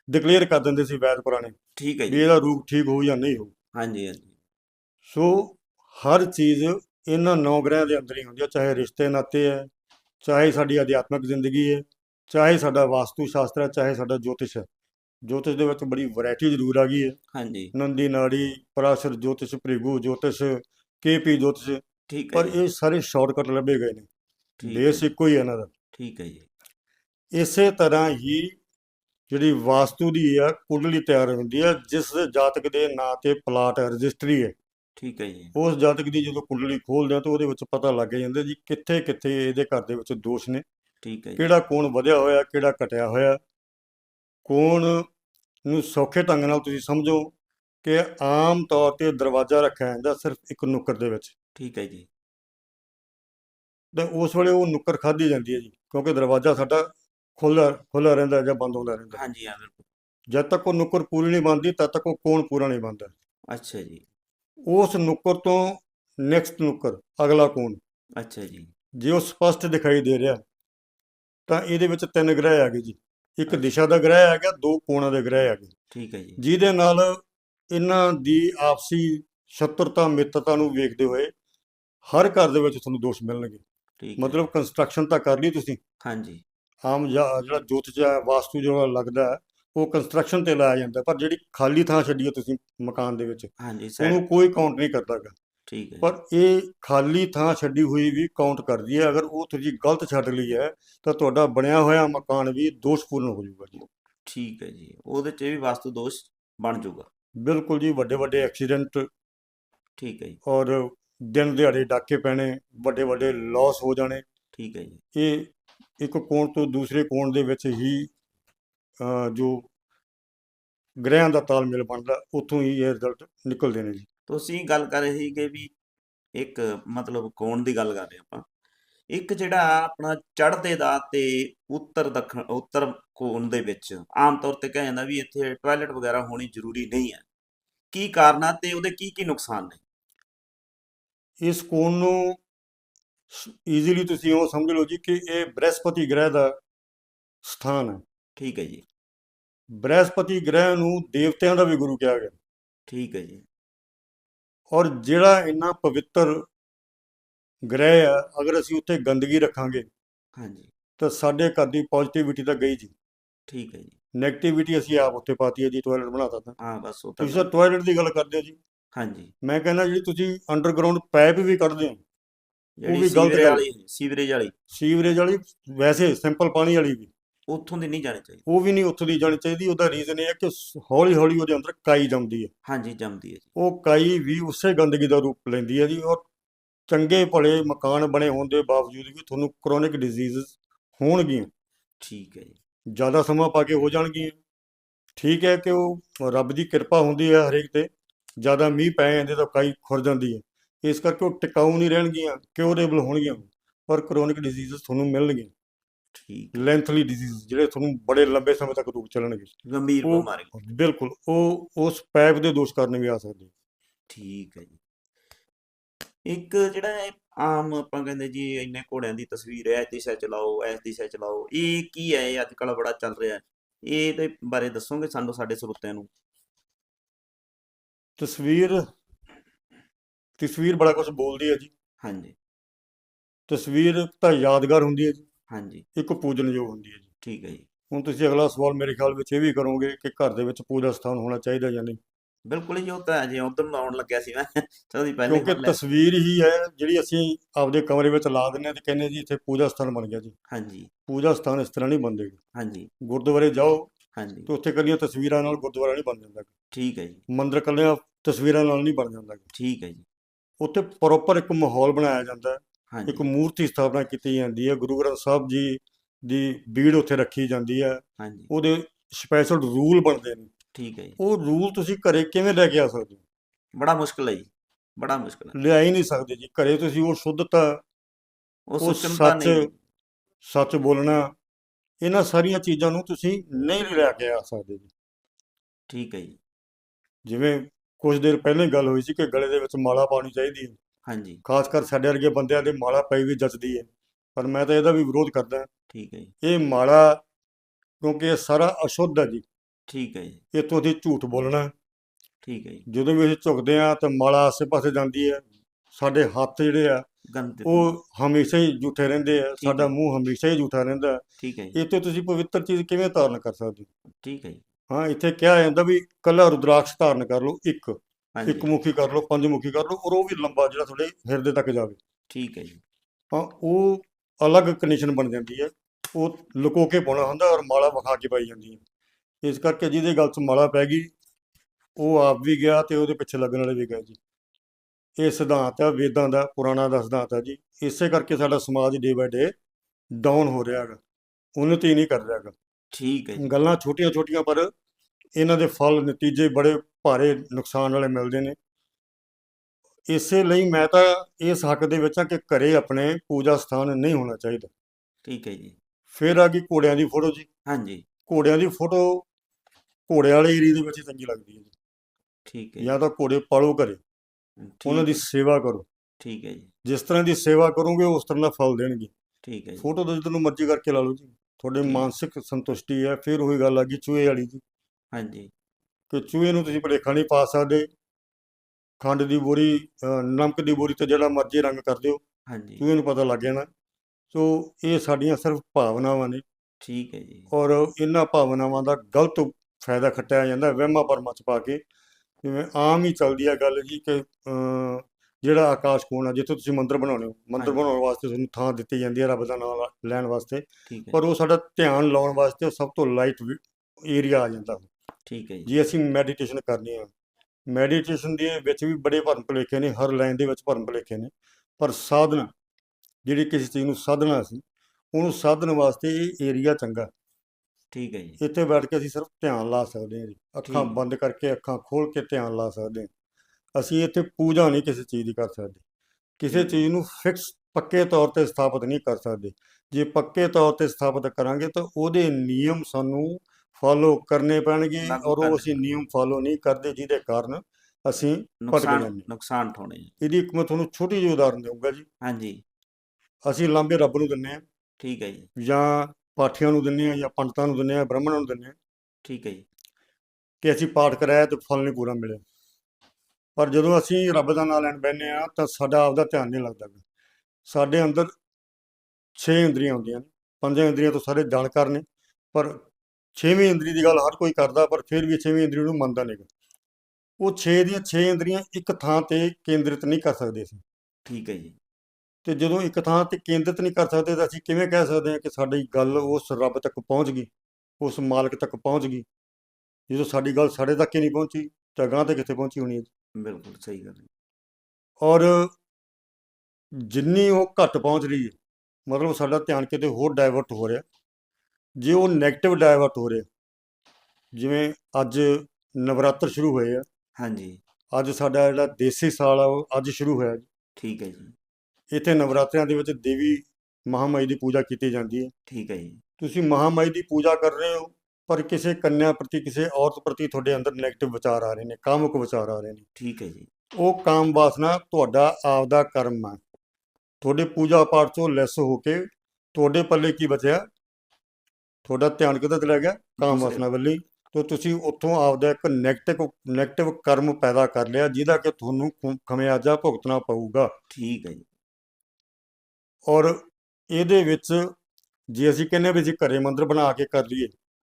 [SPEAKER 2] ਡਿਕਲੇਅਰ ਕਰ ਦਿੰਦੇ ਸੀ ਵੈਦ ਪੁਰਾਣੇ
[SPEAKER 1] ਠੀਕ ਹੈ ਜੀ।
[SPEAKER 2] ਇਹਦਾ ਰੂਪ ਠੀਕ ਹੋਊ ਜਾਂ ਨਹੀਂ ਹੋਊ
[SPEAKER 1] ਹਾਂਜੀ ਹਾਂਜੀ।
[SPEAKER 2] ਸੋ ਹਰ ਚੀਜ਼ ਇਹਨਾਂ ਨੌ ਗ੍ਰਹਿਆਂ ਦੇ ਅੰਦਰ ਹੀ ਹੁੰਦੀ ਹੈ ਚਾਹੇ ਰਿਸ਼ਤੇ ਨਾਤੇ ਹੈ ਚਾਹੇ ਸਾਡੀ ਅਧਿਆਤਮਿਕ ਜ਼ਿੰਦਗੀ ਹੈ ਚਾਹੇ ਸਾਡਾ ਵਾਸਤੂ ਸ਼ਾਸਤਰ ਹੈ ਚਾਹੇ ਸਾਡਾ ਜੋਤਿਸ਼ ਹੈ। ਜੋਤਿਸ਼ ਦੇ ਵਿੱਚ ਬੜੀ ਵੈਰਾਈਟੀ ਜ਼ਰੂਰ ਆ ਗਈ ਹੈ।
[SPEAKER 1] ਹਾਂਜੀ।
[SPEAKER 2] ਨੰਦੀ ਨਾੜੀ ਪਰਾਸ਼ਰ ਜੋਤਿਸ਼ ਭ੍ਰਿਗੂ ਜੋਤਿਸ਼ ਕੇਪੀ ਜੋਤਿਸ਼
[SPEAKER 1] ਠੀਕ ਹੈ
[SPEAKER 2] ਪਰ ਇਹ ਸਾਰੇ ਸ਼ਾਰਟਕਟ ਲੱਭੇ ਗਏ ਨੇ। ਬੇਸ
[SPEAKER 1] ਜੀ,
[SPEAKER 2] ਇੱਕੋ ਹੀ ਹੈ ਇਹਨਾਂ ਦਾ।
[SPEAKER 1] ਠੀਕ ਹੈ ਜੀ।
[SPEAKER 2] ਇਸੇ ਤਰ੍ਹਾਂ ਹੀ ਜਿਹੜੀ ਵਾਸਤੂ ਦੀ ਆ ਕੁੰਡਲੀ ਤਿਆਰ ਹੁੰਦੀ ਹੈ ਜਿਸ ਜਾਤਕ ਦੇ ਨਾਂ ਤੇ ਪਲਾਟ ਰਜਿਸਟਰੀ ਹੈ।
[SPEAKER 1] ਠੀਕ ਹੈ ਜੀ।
[SPEAKER 2] ਉਸ ਜਾਤਕ ਦੀ ਜਦੋਂ ਕੁੰਡਲੀ ਖੋਲਦੇ ਆ ਤਾਂ ਉਹਦੇ ਵਿੱਚ ਪਤਾ ਲੱਗ ਜਾਂਦਾ ਜੀ ਕਿੱਥੇ ਕਿੱਥੇ ਇਹਦੇ ਘਰ ਦੇ ਵਿੱਚ ਦੋਸ਼ ਨੇ।
[SPEAKER 1] ਠੀਕ ਹੈ ਜੀ।
[SPEAKER 2] ਕਿਹੜਾ ਕੋਣ ਵਧਿਆ ਹੋਇਆ ਕਿਹੜਾ ਘਟਿਆ ਹੋਇਆ। ਕੋਣ ਨੂੰ ਸੌਖੇ ਢੰਗ ਨਾਲ ਤੁਸੀਂ ਸਮਝੋ ਕਿ ਆਮ ਤੌਰ ਤੇ ਦਰਵਾਜ਼ਾ ਰੱਖਿਆ ਜਾਂਦਾ ਸਿਰਫ ਇੱਕ ਨੁੱਕਰ ਦੇ ਵਿੱਚ।
[SPEAKER 1] ਠੀਕ ਹੈ ਜੀ।
[SPEAKER 2] ਤੇ ਉਸ ਵੇਲੇ ਉਹ ਨੁੱਕਰ ਖਾਧੀ ਜਾਂਦੀ ਹੈ ਜੀ ਕਿਉਂਕਿ ਦਰਵਾਜ਼ਾ ਸਾਡਾ ਖੁੱਲ੍ਹਾ ਖੁੱਲ੍ਹਾ ਰਹਿੰਦਾ ਜਾਂ ਬੰਦ ਹੁੰਦਾ ਰਹਿੰਦਾ।
[SPEAKER 1] ਹਾਂਜੀ ਹਾਂ ਬਿਲਕੁਲ।
[SPEAKER 2] ਜਦ ਤੱਕ ਉਹ ਨੁੱਕਰ ਪੂਰੀ ਨਹੀਂ ਬਣਦੀ ਤਦ ਤੱਕ ਉਹ ਕੋਣ ਪੂਰਾ ਨਹੀਂ ਬਣਦਾ।
[SPEAKER 1] ਅੱਛਾ ਜੀ।
[SPEAKER 2] ਉਸ ਨੁੱਕਰ ਤੋਂ ਨੈਕਸਟ ਨੁੱਕਰ ਅਗਲਾ ਕੋਣ?
[SPEAKER 1] ਅੱਛਾ ਜੀ।
[SPEAKER 2] ਜੇ ਉਹ ਸਪਸ਼ਟ ਦਿਖਾਈ ਦੇ ਰਿਹਾ ਤਾਂ ਇਹਦੇ ਵਿੱਚ ਤਿੰਨ ਗ੍ਰਹਿ ਆ ਗਏ ਜੀ। ਇੱਕ। ਦਿਸ਼ਾ ਦਾ ਗ੍ਰਹਿ ਆ ਗਿਆ ਦੋ ਕੋਣਾਂ ਦੇ ਗ੍ਰਹਿ ਆ ਗਏ।
[SPEAKER 1] ਠੀਕ ਹੈ ਜੀ।
[SPEAKER 2] ਜਿਹਦੇ ਨਾਲ ਇਹਨਾਂ ਦੀ ਆਪਸੀ ਸ਼ਤਰਤਾ ਮਿੱਤਰਤਾ ਨੂੰ ਵੇਖਦੇ ਹੋਏ ਹਰ ਘਰ ਦੇ ਵਿੱਚ ਤੁਹਾਨੂੰ ਦੋਸ਼ ਮਿਲਣਗੇ।
[SPEAKER 1] ਠੀਕ
[SPEAKER 2] ਮਤਲਬ ਕੰਸਟਰਕਸ਼ਨ ਤਾਂ ਕਰ ਲਈ ਤੁਸੀਂ।
[SPEAKER 1] ਹਾਂਜੀ।
[SPEAKER 2] ਆਮ ਜਿਹੜਾ ਜੋਤਿਸ਼ ਹੈ ਵਾਸਤੂ ਜਿਹੜਾ ਲੱਗਦਾ ਹੈ, ਉਹ ਕੰਸਟਰਕਸ਼ਨ ਤੇ ਲਾਇਆ ਜਾਂਦਾ ਪਰ ਜਿਹੜੀ ਖਾਲੀ ਥਾਂ ਛੱਡੀ ਹੈ ਤੁਸੀਂ ਮਕਾਨ ਦੇ ਵਿੱਚ
[SPEAKER 1] ਹਾਂਜੀ ਸਾਈਡ
[SPEAKER 2] ਉਹਨੂੰ ਕੋਈ ਕਾਊਂਟ ਨਹੀਂ ਕਰਦਾਗਾ।
[SPEAKER 1] ਠੀਕ ਹੈ
[SPEAKER 2] ਪਰ ਇਹ ਖਾਲੀ ਥਾਂ ਛੱਡੀ ਹੋਈ ਵੀ ਕਾਊਂਟ ਕਰਦੀ ਹੈ ਅਗਰ ਉਹ ਤੁਸੀਂ ਗਲਤ ਛੱਡ ਲਈ ਹੈ ਤਾਂ ਤੁਹਾਡਾ ਬਣਿਆ ਹੋਇਆ ਮਕਾਨ ਵੀ ਦੋਸ਼ਪੂਰਨ ਹੋ ਜਾਊਗਾ ਜੀ।
[SPEAKER 1] ਠੀਕ ਹੈ ਜੀ ਉਹਦੇ ਚ ਵੀ ਵਾਸਤੂ ਦੋਸ਼ ਬਣ ਜਾਊਗਾ।
[SPEAKER 2] ਬਿਲਕੁਲ ਜੀ ਵੱਡੇ ਵੱਡੇ ਐਕਸੀਡੈਂਟ
[SPEAKER 1] ਠੀਕ ਹੈ ਜੀ।
[SPEAKER 2] ਔਰ ਦਿਨ ਦਿਹਾੜੇ ਡਾਕੇ ਪੈਣੇ ਵੱਡੇ ਵੱਡੇ ਲਾਸ ਹੋ ਜਾਣੇ।
[SPEAKER 1] ਠੀਕ ਹੈ ਜੀ।
[SPEAKER 2] ਇਹ ਇੱਕ ਕੋਣ ਤੋਂ ਦੂਸਰੇ ਕੋਣ ਦੇ ਵਿੱਚ ਹੀ ਜੋ ਗ੍ਰਹਿਆਂ ਦਾ ਤਾਲਮੇਲ ਬਣਦਾ ਉੱਥੋਂ ਹੀ ਇਹ ਰਿਜ਼ਲਟ ਨਿਕਲਦੇ ਨੇ ਜੀ।
[SPEAKER 1] ਤੁਸੀਂ ਗੱਲ ਕਰ ਰਹੇ ਸੀਗੇ ਵੀ ਇੱਕ ਮਤਲਬ ਕੋਣ ਦੀ ਗੱਲ ਕਰ ਰਹੇ ਆਪਾਂ। ਇੱਕ ਜਿਹੜਾ ਆਪਣਾ ਚੜ੍ਹਦੇ ਦਾ ਤੇ ਉੱਤਰ ਦੱਖਣ ਉੱਤਰ ਕੋਣ ਦੇ ਵਿੱਚ ਆਮ ਤੌਰ ਤੇ ਕਿਹਾ ਜਾਂਦਾ ਵੀ ਇੱਥੇ ਟਾਇਲਟ ਵਗੈਰਾ ਹੋਣੀ ਜ਼ਰੂਰੀ ਨਹੀਂ ਹੈ। ਕੀ ਕਾਰਨ ਆ ਤੇ ਉਹਦੇ ਕੀ ਕੀ ਨੁਕਸਾਨ ਨੇ?
[SPEAKER 2] ਇਸ ਕੋਣ ਨੂੰ ਈਜ਼ੀਲੀ ਤੁਸੀਂ ਉਹ ਸਮਝ ਲਓ ਜੀ ਕਿ ਇਹ ਬ੍ਰਹਸਪਤੀ ਗ੍ਰਹਿ ਦਾ ਸਥਾਨ ਹੈ।
[SPEAKER 1] ਠੀਕ ਹੈ ਜੀ।
[SPEAKER 2] ਬ੍ਰਹਸਪਤੀ ਗ੍ਰਹਿ ਨੂੰ ਦੇਵਤਿਆਂ ਦਾ ਵੀ ਗੁਰੂ ਕਿਹਾ ਗਿਆ।
[SPEAKER 1] ਠੀਕ ਹੈ ਜੀ।
[SPEAKER 2] ਔਰ ਜਿਹੜਾ ਇੰਨਾ ਪਵਿੱਤਰ ਗ੍ਰਹਿ ਆ ਅਗਰ ਅਸੀਂ ਉੱਥੇ ਗੰਦਗੀ ਰੱਖਾਂਗੇ
[SPEAKER 1] ਹਾਂਜੀ।
[SPEAKER 2] ਤਾਂ ਸਾਡੇ ਘਰ ਦੀ ਪੋਜ਼ਿਟਿਵਿਟੀ ਤਾਂ ਗਈ ਜੀ।
[SPEAKER 1] ਠੀਕ ਹੈ ਜੀ।
[SPEAKER 2] ਨੈਗੇਟਿਵਿਟੀ ਅਸੀਂ ਆਪ ਉੱਤੇ ਪਾਤੀ ਹੈ ਜੀ ਟਾਇਲਟ ਬਣਾਤਾ ਤਾਂ
[SPEAKER 1] ਹਾਂ ਬਸ ਉਹ ਤਾਂ
[SPEAKER 2] ਤੁਸੀਂ ਟਾਇਲਟ ਦੀ ਗੱਲ ਕਰਦੇ ਹੋ ਜੀ।
[SPEAKER 1] ਹਾਂਜੀ।
[SPEAKER 2] ਮੈਂ ਕਹਿੰਦਾ ਜਿਹੜੀ ਤੁਸੀਂ ਅੰਡਰਗਰਾਉਂਡ ਪਾਈਪ ਵੀ ਕੱਢਦੇ ਹੋ
[SPEAKER 1] ਜਿਹੜੀ
[SPEAKER 2] ਵੀ ਗਲਤ ਗੱਲ।
[SPEAKER 1] ਸੀਵਰੇਜ ਵਾਲੀ।
[SPEAKER 2] ਸੀਵਰੇਜ ਵਾਲੀ ਵੈਸੇ ਸਿੰਪਲ ਪਾਣੀ ਵਾਲੀ ਵੀ।
[SPEAKER 1] ਉੱਥੋਂ ਦੀ ਨਹੀਂ ਜਾਣੀ ਚਾਹੀਦੀ।
[SPEAKER 2] ਉਹ ਵੀ ਨਹੀਂ ਉੱਥੋਂ ਦੀ ਜਾਣੀ ਚਾਹੀਦੀ। ਉਹਦਾ ਰੀਜ਼ਨ ਇਹ ਹੈ ਕਿ ਹੌਲੀ ਹੌਲੀ ਉਹਦੇ ਅੰਦਰ ਕਾਈ ਜੰਮਦੀ ਹੈ।
[SPEAKER 1] ਹਾਂਜੀ ਜੰਮਦੀ ਹੈ ਜੀ।
[SPEAKER 2] ਉਹ ਕਾਈ ਵੀ ਉਸੇ ਗੰਦਗੀ ਦਾ ਰੂਪ ਲੈਂਦੀ ਹੈ ਜੀ। ਔਰ ਚੰਗੇ ਭਲੇ ਮਕਾਨ ਬਣੇ ਹੋਣ ਦੇ ਬਾਵਜੂਦ ਵੀ ਤੁਹਾਨੂੰ ਕ੍ਰੋਨਿਕ ਡਿਜ਼ੀਜ਼ਸ ਹੋਣਗੀਆਂ।
[SPEAKER 1] ਠੀਕ ਹੈ ਜੀ।
[SPEAKER 2] ਜ਼ਿਆਦਾ ਸਮਾਂ ਪਾ ਕੇ ਹੋ ਜਾਣਗੀਆਂ। ਠੀਕ ਹੈ ਕਿ ਉਹ ਰੱਬ ਦੀ ਕਿਰਪਾ ਹੁੰਦੀ ਹੈ ਹਰੇਕ ਤੇ। ਜ਼ਿਆਦਾ ਮੀਂਹ ਪੈ ਜਾਂਦੇ ਤਾਂ ਕਾਈ ਖੁਰ ਜਾਂਦੀ ਹੈ। ਇਸ ਕਰਕੇ ਉਹ ਟਿਕਾਊ ਨਹੀਂ ਰਹਿਣਗੀਆਂ ਕਿਉਰੇਬਲ ਹੋਣਗੀਆਂ। ਪਰ ਕ੍ਰੋਨਿਕ ਡਿਜ਼ੀਜ਼ਸ ਤੁਹਾਨੂੰ ਮਿਲਣਗੇ
[SPEAKER 1] ਠੀਕ
[SPEAKER 2] ਲੈਂਥਲੀ ਡਿਜ਼ੀਜ਼ ਜਿਹੜੇ ਤੁਹਾਨੂੰ ਬੜੇ ਲੰਬੇ ਸਮੇਂ ਤੱਕ ਰੂਪ ਚੱਲਣਗੇ।
[SPEAKER 1] ਗੰਭੀਰ
[SPEAKER 2] ਉਹ-
[SPEAKER 1] ਬਿਮਾਰੀ।
[SPEAKER 2] ਬਿਲਕੁਲ ਉਹ ਉਸ ਪੈਪ ਦੇ ਦੋਸ਼ ਕਾਰਨ ਵੀ ਆ ਸਕਦੇ
[SPEAKER 1] ਠੀਕ ਹੈ ਜੀ। ਇੱਕ ਜਿਹੜਾ ਇਹ ਆਮ ਆਪਾਂ ਕਹਿੰਦੇ ਜੀ ਇੰਨੇ ਘੋੜਿਆਂ ਦੀ ਤਸਵੀਰ ਹੈ ਇਸ ਦਿਸ਼ਾ ਚ ਲਾਓ ਇਸ ਦਿਸ਼ਾ ਚ ਲਾਓ ਇਹ ਕੀ ਹੈ? ਇਹ ਅੱਜ ਕੱਲ੍ਹ ਬੜਾ ਚੱਲ ਰਿਹਾ ਹੈ। ਇਹ ਦੇ ਬਾਰੇ ਦੱਸੋਗੇ ਸਾਨੂੰ ਸਾਡੇ ਸਰੋਤਿਆਂ ਨੂੰ?
[SPEAKER 2] ਤਸਵੀਰ ਤਸਵੀਰ ਬੜਾ ਕੁਝ ਬੋਲਦੀ ਹੈ ਜੀ।
[SPEAKER 1] ਹਾਂਜੀ।
[SPEAKER 2] ਤਸਵੀਰ ਤਾਂ ਯਾਦਗਾਰ ਹੁੰਦੀ ਹੈ ਜੀ।
[SPEAKER 1] ਹਾਂਜੀ।
[SPEAKER 2] ਇੱਕ ਪੂਜਨਯੋਗ ਹੁੰਦੀ ਹੈ ਜੀ।
[SPEAKER 1] ਠੀਕ ਹੈ ਜੀ।
[SPEAKER 2] ਹੁਣ ਤੁਸੀਂ ਅਗਲਾ ਸਵਾਲ ਮੇਰੇ ਖਿਆਲ ਵਿੱਚ ਇਹ ਵੀ ਕਰੋਗੇ ਕਿ ਘਰ ਦੇ ਵਿੱਚ ਪੂਜਾ ਸਥਾਨ ਹੋਣਾ ਚਾਹੀਦਾ ਜਾਂ ਨਹੀਂ?
[SPEAKER 1] ਬਿਲਕੁਲ ਜੀ ਉਹ ਤਾਂ ਹੈ ਜੀ ਉਧਰ ਨੂੰ ਆਉਣ ਲੱਗਿਆ ਸੀ ਮੈਂ। ਚਲੋ ਜੀ ਪਹਿਲੇ
[SPEAKER 2] ਕਿਉਂਕਿ ਤਸਵੀਰ ਹੀ ਹੈ ਜਿਹੜੀ ਅਸੀਂ ਆਪਦੇ ਕਮਰੇ ਵਿੱਚ ਲਾ ਹਾਂ ਤੇ ਕਹਿੰਦੇ ਜੀ ਇੱਥੇ ਪੂਜਾ ਸਥਾਨ ਬਣ ਗਿਆ ਜੀ।
[SPEAKER 1] ਹਾਂਜੀ।
[SPEAKER 2] ਪੂਜਾ ਸਥਾਨ ਇਸ ਤਰ੍ਹਾਂ ਨਹੀਂ ਬਣਦੇ
[SPEAKER 1] ਹਾਂਜੀ।
[SPEAKER 2] ਗੁਰਦੁਆਰੇ ਜਾਓ
[SPEAKER 1] ਹਾਂਜੀ।
[SPEAKER 2] ਤੇ ਉੱਥੇ ਕੱਲੀਆਂ ਤਸਵੀਰਾਂ ਨਾਲ ਗੁਰਦੁਆਰਾ ਨਹੀਂ ਬਣ ਜਾਂਦਾ
[SPEAKER 1] ਠੀਕ ਹੈ ਜੀ।
[SPEAKER 2] ਮੰਦਿਰ ਕੱਲੀਆਂ ਤਸਵੀਰਾਂ ਨਾਲ ਨਹੀਂ ਬਣ ਜਾਂਦਾ
[SPEAKER 1] ਠੀਕ ਹੈ ਜੀ।
[SPEAKER 2] ਉੱਥੇ ਪ੍ਰੋਪਰ ਇੱਕ ਮਾਹੌਲ ਬਣਾਇਆ ਜਾਂਦਾ ਇੱਕ ਮੂਰਤੀ ਸਥਾਪਨਾ ਕੀਤੀ ਜਾਂਦੀ ਹੈ ਗੁਰੂ ਗ੍ਰੰਥ ਸਾਹਿਬ ਜੀ ਦੀ ਬੀੜ ਉੱਥੇ ਰੱਖੀ ਜਾਂਦੀ ਹੈ।
[SPEAKER 1] ਹਾਂਜੀ।
[SPEAKER 2] ਉਹਦੇ ਸਪੈਸ਼ਲ ਰੂਲ ਬਣਦੇ ਨੇ।
[SPEAKER 1] ਠੀਕ ਹੈ ਜੀ।
[SPEAKER 2] ਉਹ ਰੂਲ ਤੁਸੀਂ ਘਰੇ ਕਿਵੇਂ ਲੈ ਕੇ ਆ ਸਕਦੇ ਹੋ?
[SPEAKER 1] ਬੜਾ ਮੁਸ਼ਕਲ ਹੈ ਜੀ ਬੜਾ ਮੁਸ਼ਕਲ ਹੈ।
[SPEAKER 2] ਲਿਆ ਹੀ ਨਹੀਂ ਸਕਦੇ ਜੀ। ਘਰੇ ਤੁਸੀਂ ਉਹ ਸ਼ੁੱਧਤਾ
[SPEAKER 1] ਉਹ ਸੁਚਮਤਾ
[SPEAKER 2] ਸੱਚ
[SPEAKER 1] ਨਹੀਂ।
[SPEAKER 2] ਸੱਚ ਬੋਲਣਾ ਇਹਨਾਂ ਸਾਰੀਆਂ ਚੀਜ਼ਾਂ ਨੂੰ ਤੁਸੀਂ ਨਹੀਂ ਲੈ ਕੇ ਆ ਸਕਦੇ ਜੀ।
[SPEAKER 1] ਠੀਕ ਹੈ ਜੀ।
[SPEAKER 2] ਜਿਵੇਂ ਕੁਝ ਦੇਰ ਪਹਿਲਾਂ ਗੱਲ ਹੋਈ ਸੀ ਕਿ ਗਲੇ ਦੇ ਵਿੱਚ ਮਾਲਾ ਪਾਉਣੀ ਚਾਹੀਦੀ ਹੈ।
[SPEAKER 1] ਹਾਂਜੀ।
[SPEAKER 2] ਖਾਸ ਕਰ ਸਾਡੇ ਵਰਗੇ ਬੰਦਿਆਂ ਦੇ ਮਾਲਾ ਪਈ ਵੀ ਜੱਚਦੀ ਹੈ ਪਰ ਮੈਂ ਤਾਂ ਇਹਦਾ ਵੀ ਵਿਰੋਧ ਕਰਦਾ।
[SPEAKER 1] ਠੀਕ ਹੈ ਜੀ।
[SPEAKER 2] ਇਹ ਮਾਲਾ ਕਿਉਂਕਿ ਇਹ ਸਾਰਾ ਅਸ਼ੁੱਧ ਹੈ ਜੀ।
[SPEAKER 1] ਠੀਕ ਹੈ ਜੀ।
[SPEAKER 2] ਇੱਥੋਂ ਦੀ ਝੂਠ ਬੋਲਣਾ।
[SPEAKER 1] ਠੀਕ ਹੈ ਜੀ।
[SPEAKER 2] ਜਦੋਂ ਵੀ ਅਸੀਂ ਝੁਕਦੇ ਆ ਤਾਂ ਮਾਲਾ ਆਸੇ-ਪਾਸੇ ਜਾਂਦੀ ਹੈ। ਸਾਡੇ ਹੱਥ ਜਿਹੜੇ ਆ
[SPEAKER 1] ਗੰਦ
[SPEAKER 2] ਉਹ ਹਮੇਸ਼ਾ ਹੀ ਜੂਠੇ ਰਹਿੰਦੇ ਆ। ਸਾਡਾ। ਮੂੰਹ ਹਮੇਸ਼ਾ ਹੀ ਜੂਠਾ ਰਹਿੰਦਾ।
[SPEAKER 1] ਠੀਕ ਹੈ ਜੀ।
[SPEAKER 2] ਇਹ ਤੇ ਤੁਸੀਂ ਪਵਿੱਤਰ ਚੀਜ਼ ਕਿਵੇਂ ਧਾਰਨ ਕਰ ਸਕਦੇ ਹੋ?
[SPEAKER 1] ਠੀਕ ਹੈ ਜੀ।
[SPEAKER 2] ਹਾਂ ਇੱਥੇ ਕਿਹਾ ਜਾਂਦਾ ਵੀ ਕੱਲਾ ਰੁਦਰਾਕਸ਼ ਧਾਰਨ ਕਰ ਲਓ ਇੱਕ।
[SPEAKER 1] ਹਾਂਜੀ।
[SPEAKER 2] ਇੱਕ ਮੁਖੀ ਕਰ ਲਓ ਪੰਜ ਮੁਖੀ ਕਰ ਲਓ ਔਰ ਉਹ ਵੀ ਲੰਬਾ ਜਿਹੜਾ ਤੁਹਾਡੇ ਹਿਰਦੇ ਤੱਕ ਜਾਵੇ।
[SPEAKER 1] ਠੀਕ ਹੈ ਜੀ।
[SPEAKER 2] ਹਾਂ ਉਹ ਅਲੱਗ ਕੰਡੀਸ਼ਨ ਬਣ ਜਾਂਦੀ ਹੈ। ਉਹ ਲੁਕੋ ਕੇ ਪਾਉਣਾ ਹੁੰਦਾ ਔਰ ਮਾਲਾ ਵਿਖਾ ਕੇ ਪਾਈ ਜਾਂਦੀ ਹੈ। ਇਸ ਕਰਕੇ ਜਿਹਦੇ ਗੱਲ 'ਚ ਮਾਲਾ ਪੈ ਗਈ ਉਹ ਆਪ ਵੀ ਗਿਆ ਤੇ ਉਹਦੇ ਪਿੱਛੇ ਲੱਗਣ ਵਾਲੇ ਵੀ ਗਏ ਜੀ। ਇਹ ਸਿਧਾਂਤ ਹੈ ਵੇਦਾਂ ਦਾ ਪੁਰਾਣਾ ਦਾ ਸਿਧਾਂਤ ਹੈ ਜੀ। ਇਸੇ ਕਰਕੇ ਸਾਡਾ ਸਮਾਜ ਡੇ ਬਾਏ ਡੇ ਡਾਊਨ ਹੋ ਰਿਹਾ ਹੈਗਾ। ਉન્નਤੀ ਨਹੀਂ ਕਰ ਰਿਹਾ ਹੈਗਾ।
[SPEAKER 1] ਠੀਕ ਹੈ ਜੀ।
[SPEAKER 2] ਗੱਲਾਂ ਛੋਟੀਆਂ ਛੋਟੀਆਂ ਪਰ ਇਹਨਾਂ ਦੇ ਫਲ ਨਤੀਜੇ ਬੜੇ ਭਾਰੇ ਨੁਕਸਾਨ ਵਾਲੇ ਮਿਲਦੇ ਨੇ। ਇਸੇ ਲਈ ਮੈਂ ਤਾਂ ਇਸ ਹੱਕ ਦੇ ਵਿੱਚ ਹਾਂ ਕਿ ਘਰੇ ਆਪਣੇ ਪੂਜਾ ਸਥਾਨ ਨਹੀਂ ਹੋਣਾ ਚਾਹੀਦਾ।
[SPEAKER 1] ਠੀਕ ਹੈ ਜੀ।
[SPEAKER 2] ਫਿਰ ਆ ਗਈ ਘੋੜਿਆਂ ਦੀ ਫੋਟੋ ਜੀ।
[SPEAKER 1] ਹਾਂਜੀ।
[SPEAKER 2] ਘੋੜਿਆਂ ਦੀ ਫੋਟੋ ਘੋੜੇ ਵਾਲੇ ਏਰੀਏ ਦੇ ਵਿੱਚ ਹੀ ਚੰਗੀ ਲੱਗਦੀ ਹੈ ਜੀ।
[SPEAKER 1] ਠੀਕ ਹੈ।
[SPEAKER 2] ਜਾਂ ਤਾਂ ਘੋੜੇ ਪਾਲੋ ਘਰੇ। ਉਹਨਾਂ ਦੀ ਸੇਵਾ ਕਰੋ।
[SPEAKER 1] ਠੀਕ ਹੈ ਜੀ।
[SPEAKER 2] ਜਿਸ ਤਰ੍ਹਾਂ ਦੀ ਸੇਵਾ ਕਰੋਗੇ ਉਸ ਤਰ੍ਹਾਂ ਦਾ ਫਲ ਦੇਣਗੇ।
[SPEAKER 1] ਠੀਕ ਹੈ ਜੀ।
[SPEAKER 2] ਫੋਟੋ ਤਾਂ ਜਿੱਦੋਂ ਮਰਜ਼ੀ ਕਰਕੇ ਲਾ ਲਓ ਜੀ। ਤੁਹਾਡੇ। ਮਾਨਸਿਕ ਸੰਤੁਸ਼ਟੀ ਹੈ ਫਿਰ ਉਹੀ ਗੱਲ ਆ ਗਈ ਚੂਹੇ ਵਾਲੀ ਜੀ।
[SPEAKER 1] ਹਾਂਜੀ।
[SPEAKER 2] ਕਿ ਚੂਹੇ ਨੂੰ ਤੁਸੀਂ ਭੁਲੇਖਾ ਨਹੀਂ ਪਾ ਸਕਦੇ। ਖੰਡ ਦੀ ਬੋਰੀ ਅ, ਨਮਕ ਦੀ ਬੋਰੀ ਤੇ ਜਿਹੜਾ ਮਰਜ਼ੀ ਰੰਗ ਕਰ ਦਿਓ।
[SPEAKER 1] ਹਾਂਜੀ।
[SPEAKER 2] ਚੂਹੇ ਨੂੰ ਪਤਾ ਲੱਗ ਜਾਣਾ। ਸੋ ਇਹ ਸਾਡੀਆਂ ਸਿਰਫ ਭਾਵਨਾਵਾਂ ਨੇ।
[SPEAKER 1] ਠੀਕ ਹੈ ਜੀ।
[SPEAKER 2] ਔਰ ਇਹਨਾਂ ਭਾਵਨਾਵਾਂ ਦਾ ਗਲਤ ਫਾਇਦਾ ਖੱਟਿਆ ਜਾਂਦਾ ਵਹਿਮਾਂ ਭਰਮਾਂ ਚ ਪਾ ਕੇ। ਜਿਵੇਂ ਆਮ ਹੀ ਚੱਲਦੀ ਆ ਗੱਲ ਜੀ ਕਿ ਅ, ਜਿਹੜਾ ਆਕਾਸ਼ ਕੋਣ ਆ ਜਿੱਥੇ ਤੁਸੀਂ ਮੰਦਿਰ ਬਣਾਉਣੇ ਹੋ ਮੰਦਿਰ
[SPEAKER 1] ਹਾਂਜੀ।
[SPEAKER 2] ਬਣਾਉਣ ਵਾਸਤੇ ਤੁਹਾਨੂੰ ਥਾਂ ਦਿੱਤੀ ਜਾਂਦੀ ਹੈ ਰੱਬ ਦਾ ਨਾਮ ਲੈਣ ਵਾਸਤੇ।
[SPEAKER 1] ਠੀਕ ਹੈ।
[SPEAKER 2] ਪਰ ਉਹ ਸਾਡਾ ਧਿਆਨ ਲਾਉਣ ਵਾਸਤੇ ਸਭ ਤੋਂ ਲਾਈਟ ਏਰੀਆ ਆ ਜਾਂਦਾ।
[SPEAKER 1] ਠੀਕ ਹੈ ਜੀ।
[SPEAKER 2] ਜੇ ਅਸੀਂ ਮੈਡੀਟੇਸ਼ਨ ਕਰਨੀ ਆ ਮੈਡੀਟੇਸ਼ਨ ਦੇ ਵਿੱਚ ਵੀ ਬੜੇ ਭਰਮ ਭੁਲੇਖੇ ਨੇ ਹਰ ਲਾਈਨ ਦੇ ਵਿੱਚ ਭਰਮ ਭੁਲੇਖੇ ਨੇ ਪਰ ਸਾਧਨਾ ਜਿਹੜੀ ਕਿਸੇ ਚੀਜ਼ ਨੂੰ ਸਾਧਨਾ ਸੀ ਉਹਨੂੰ ਸਾਧਨ ਵਾਸਤੇ ਇਹ ਏਰੀਆ ਚੰਗਾ।
[SPEAKER 1] ਠੀਕ ਹੈ ਜੀ।
[SPEAKER 2] ਇੱਥੇ ਬੈਠ ਕੇ ਅਸੀਂ ਸਿਰਫ ਧਿਆਨ ਲਾ ਸਕਦੇ ਹਾਂ ਜੀ। ਅੱਖਾਂ। ਬੰਦ ਕਰਕੇ ਅੱਖਾਂ ਖੋਲ ਕੇ ਧਿਆਨ ਲਾ ਸਕਦੇ ਹਾਂ। ਅਸੀਂ ਇੱਥੇ ਪੂਜਾ ਨਹੀਂ ਕਿਸੇ ਚੀਜ਼ ਦੀ ਕਰ ਸਕਦੇ। ਕਿਸੇ। ਚੀਜ਼ ਨੂੰ ਫਿਕਸ ਪੱਕੇ ਤੌਰ ਤੇ ਸਥਾਪਿਤ ਨਹੀਂ ਕਰ ਸਕਦੇ। ਜੇ ਪੱਕੇ ਤੌਰ ਤੇ ਸਥਾਪਿਤ ਕਰਾਂਗੇ ਤਾਂ ਉਹਦੇ ਨਿਯਮ ਸਾਨੂੰ ਫਾਲੋ ਕਰਨੇ ਪੈਣਗੇ ਔਰ ਉਹ ਅਸੀਂ ਨਿਯਮ ਫਾਲੋ ਨਹੀਂ ਕਰਦੇ ਜਿਹਦੇ ਕਾਰਨ ਅਸੀਂ
[SPEAKER 1] ਨੁਕਸਾਨ
[SPEAKER 2] ਜਾਂਦੇ।
[SPEAKER 1] ਨੁਕਸਾਨ ਠਾਉਣੇ ਜੀ
[SPEAKER 2] ਇਹਦੀ ਇੱਕ ਮੈਂ ਤੁਹਾਨੂੰ ਛੋਟੀ ਜਿਹੀ ਉਦਾਹਰਨ ਦੇਵਾਂਗਾ ਜੀ।
[SPEAKER 1] ਹਾਂਜੀ।
[SPEAKER 2] ਅਸੀਂ ਲਾਂਬੇ ਰੱਬ ਨੂੰ ਦਿੰਨੇ ਆ
[SPEAKER 1] ਠੀਕ ਹੈ ਜੀ।
[SPEAKER 2] ਜਾਂ ਪਾਠੀਆਂ ਨੂੰ ਦਿੰਨੇ ਆ ਜਾਂ ਪੰਡਤਾਂ ਨੂੰ ਦਿੰਨੇ ਆ ਬ੍ਰਾਹਮਣਾਂ ਨੂੰ ਦਿੰਨੇ ਆ
[SPEAKER 1] ਠੀਕ ਹੈ ਜੀ।
[SPEAKER 2] ਕਿ ਅਸੀਂ ਪਾਠ ਕਰਾਇਆ ਤੇ ਫਲ ਨਹੀਂ ਪੂਰਾ ਮਿਲਿਆ। ਪਰ ਜਦੋਂ ਅਸੀਂ ਰੱਬ ਦਾ ਨਾਮ ਲੈਣ ਬੈਠਨੇ ਆ ਤਾਂ ਸਾਡਾ ਆਪਦਾ ਧਿਆਨ ਨਹੀਂ ਲੱਗਦਾ। ਸਾਡੇ ਅੰਦਰ 6 ਇੰਦਰੀਆਂ ਹੁੰਦੀਆਂ ਨੇ। ਪੰਜਾਂ ਇੰਦਰੀਆਂ ਤੋਂ ਸਾਰੇ ਜਾਣਕਾਰ ਨੇ। ਪਰ 6ਵੀਂ ਇੰਦਰੀ ਦੀ ਗੱਲ ਹਰ ਕੋਈ ਕਰਦਾ ਪਰ ਫਿਰ ਵੀ 6ਵੀਂ ਇੰਦਰੀ ਨੂੰ ਮੰਨਦਾ ਨਹੀਂ। ਉਹ 6 ਦੀਆਂ 6 ਇੰਦਰੀਆਂ ਇੱਕ ਥਾਂ ਤੇ ਕੇਂਦਰਿਤ ਨਹੀਂ ਕਰ ਸਕਦੇ ਅਸੀਂ।
[SPEAKER 1] ਠੀਕ ਹੈ ਜੀ।
[SPEAKER 2] ਤੇ ਜਦੋਂ ਇੱਕ ਥਾਂ ਤੇ ਕੇਂਦਰਿਤ ਨਹੀਂ ਕਰ ਸਕਦੇ ਤਾਂ ਅਸੀਂ ਕਿਵੇਂ ਕਹਿ ਸਕਦੇ ਹਾਂ ਕਿ ਸਾਡੀ ਗੱਲ ਉਸ ਰੱਬ ਤੱਕ ਪਹੁੰਚ ਗਈ ਉਸ ਮਾਲਕ ਤੱਕ ਪਹੁੰਚ ਗਈ। ਜਦੋਂ ਸਾਡੀ ਗੱਲ ਸਾਡੇ ਤੱਕ ਹੀ ਨਹੀਂ ਪਹੁੰਚੀ ਤਾਂ ਅਗਾਂਹ ਤੇ ਕਿੱਥੇ ਪਹੁੰਚੀ ਹੋਣੀ ਹੈ।
[SPEAKER 1] ਬਿਲਕੁਲ ਸਹੀ ਗੱਲ ਹੈ।
[SPEAKER 2] ਔਰ ਜਿੰਨੀ ਉਹ ਘੱਟ ਪਹੁੰਚ ਰਹੀ ਹੈ ਮਤਲਬ ਸਾਡਾ ਧਿਆਨ ਕਿਤੇ ਹੋਰ ਡਾਇਵਰਟ ਹੋ ਰਿਹਾ। ਜੇ ਉਹ 네ਗੇਟਿਵ ਡਾਇਵਰਟ ਹੋ ਰਿਹਾ ਜਿਵੇਂ ਅੱਜ ਨਵਰਾਤਰ ਸ਼ੁਰੂ ਹੋਏ ਆ।
[SPEAKER 1] ਹਾਂਜੀ।
[SPEAKER 2] ਅੱਜ ਸਾਡਾ ਜਿਹੜਾ ਦੇਸੀ ਸਾਲ ਆ ਉਹ ਅੱਜ ਸ਼ੁਰੂ ਹੋਇਆ ਜੀ।
[SPEAKER 1] ਠੀਕ ਹੈ ਜੀ।
[SPEAKER 2] ਇੱਥੇ ਨਵਰਾਤਰਿਆਂ ਦੇ ਵਿੱਚ ਦੇਵੀ ਮਹਾਮਾਈ ਦੀ ਪੂਜਾ ਕੀਤੀ ਜਾਂਦੀ ਹੈ।
[SPEAKER 1] ਠੀਕ ਹੈ ਜੀ।
[SPEAKER 2] ਤੁਸੀਂ ਮਹਾਮਾਈ ਦੀ ਪੂਜਾ ਕਰ ਰਹੇ ਹੋ ਪਰ ਕਿਸੇ ਕੰਨਿਆ ਪ੍ਰਤੀ ਕਿਸੇ ਔਰਤ ਪ੍ਰਤੀ ਤੁਹਾਡੇ ਅੰਦਰ 네ਗੇਟਿਵ ਵਿਚਾਰ ਆ ਰਹੇ ਨੇ ਕਾਮੁਕ ਵਿਚਾਰ ਆ ਰਹੇ ਨੇ।
[SPEAKER 1] ਠੀਕ ਹੈ ਜੀ।
[SPEAKER 2] ਉਹ ਕਾਮ ਵਾਸਨਾ ਤੁਹਾਡਾ ਆਪਦਾ ਕਰਮ ਹੈ ਤੁਹਾਡੇ ਪੂਜਾ ਪਾਠ ਤੋਂ ਲੈਸ ਹੋ ਕੇ ਤੁਹਾਡੇ ਪੱਲੇ ਕੀ ਬਚਿਆ? ਤੁਹਾਡਾ ਧਿਆਨ ਕਿੱਧਰ ਚਲਾ ਗਿਆ? ਕਾਮ ਵਾਸਨਾ ਵੱਲੀ। ਤੋਂ ਤੁਸੀਂ ਉੱਥੋਂ ਆਪਦਾ ਇੱਕ 네ਗੇਟਿਵ 네ਗੇਟਿਵ ਕਰਮ ਪੈਦਾ ਕਰ ਲਿਆ ਜਿਹਦਾ ਕਿ ਤੁਹਾਨੂੰ ਖਮਿਆਜਾ ਭੁਗਤਣਾ ਪਊਗਾ।
[SPEAKER 1] ਠੀਕ ਹੈ ਜੀ।
[SPEAKER 2] ਔਰ ਇਹਦੇ ਵਿੱਚ ਜੇ ਅਸੀਂ ਕਹਿੰਦੇ ਵੀ ਅਸੀਂ ਘਰੇ ਮੰਦਿਰ ਬਣਾ ਕੇ ਕਰ ਲਈਏ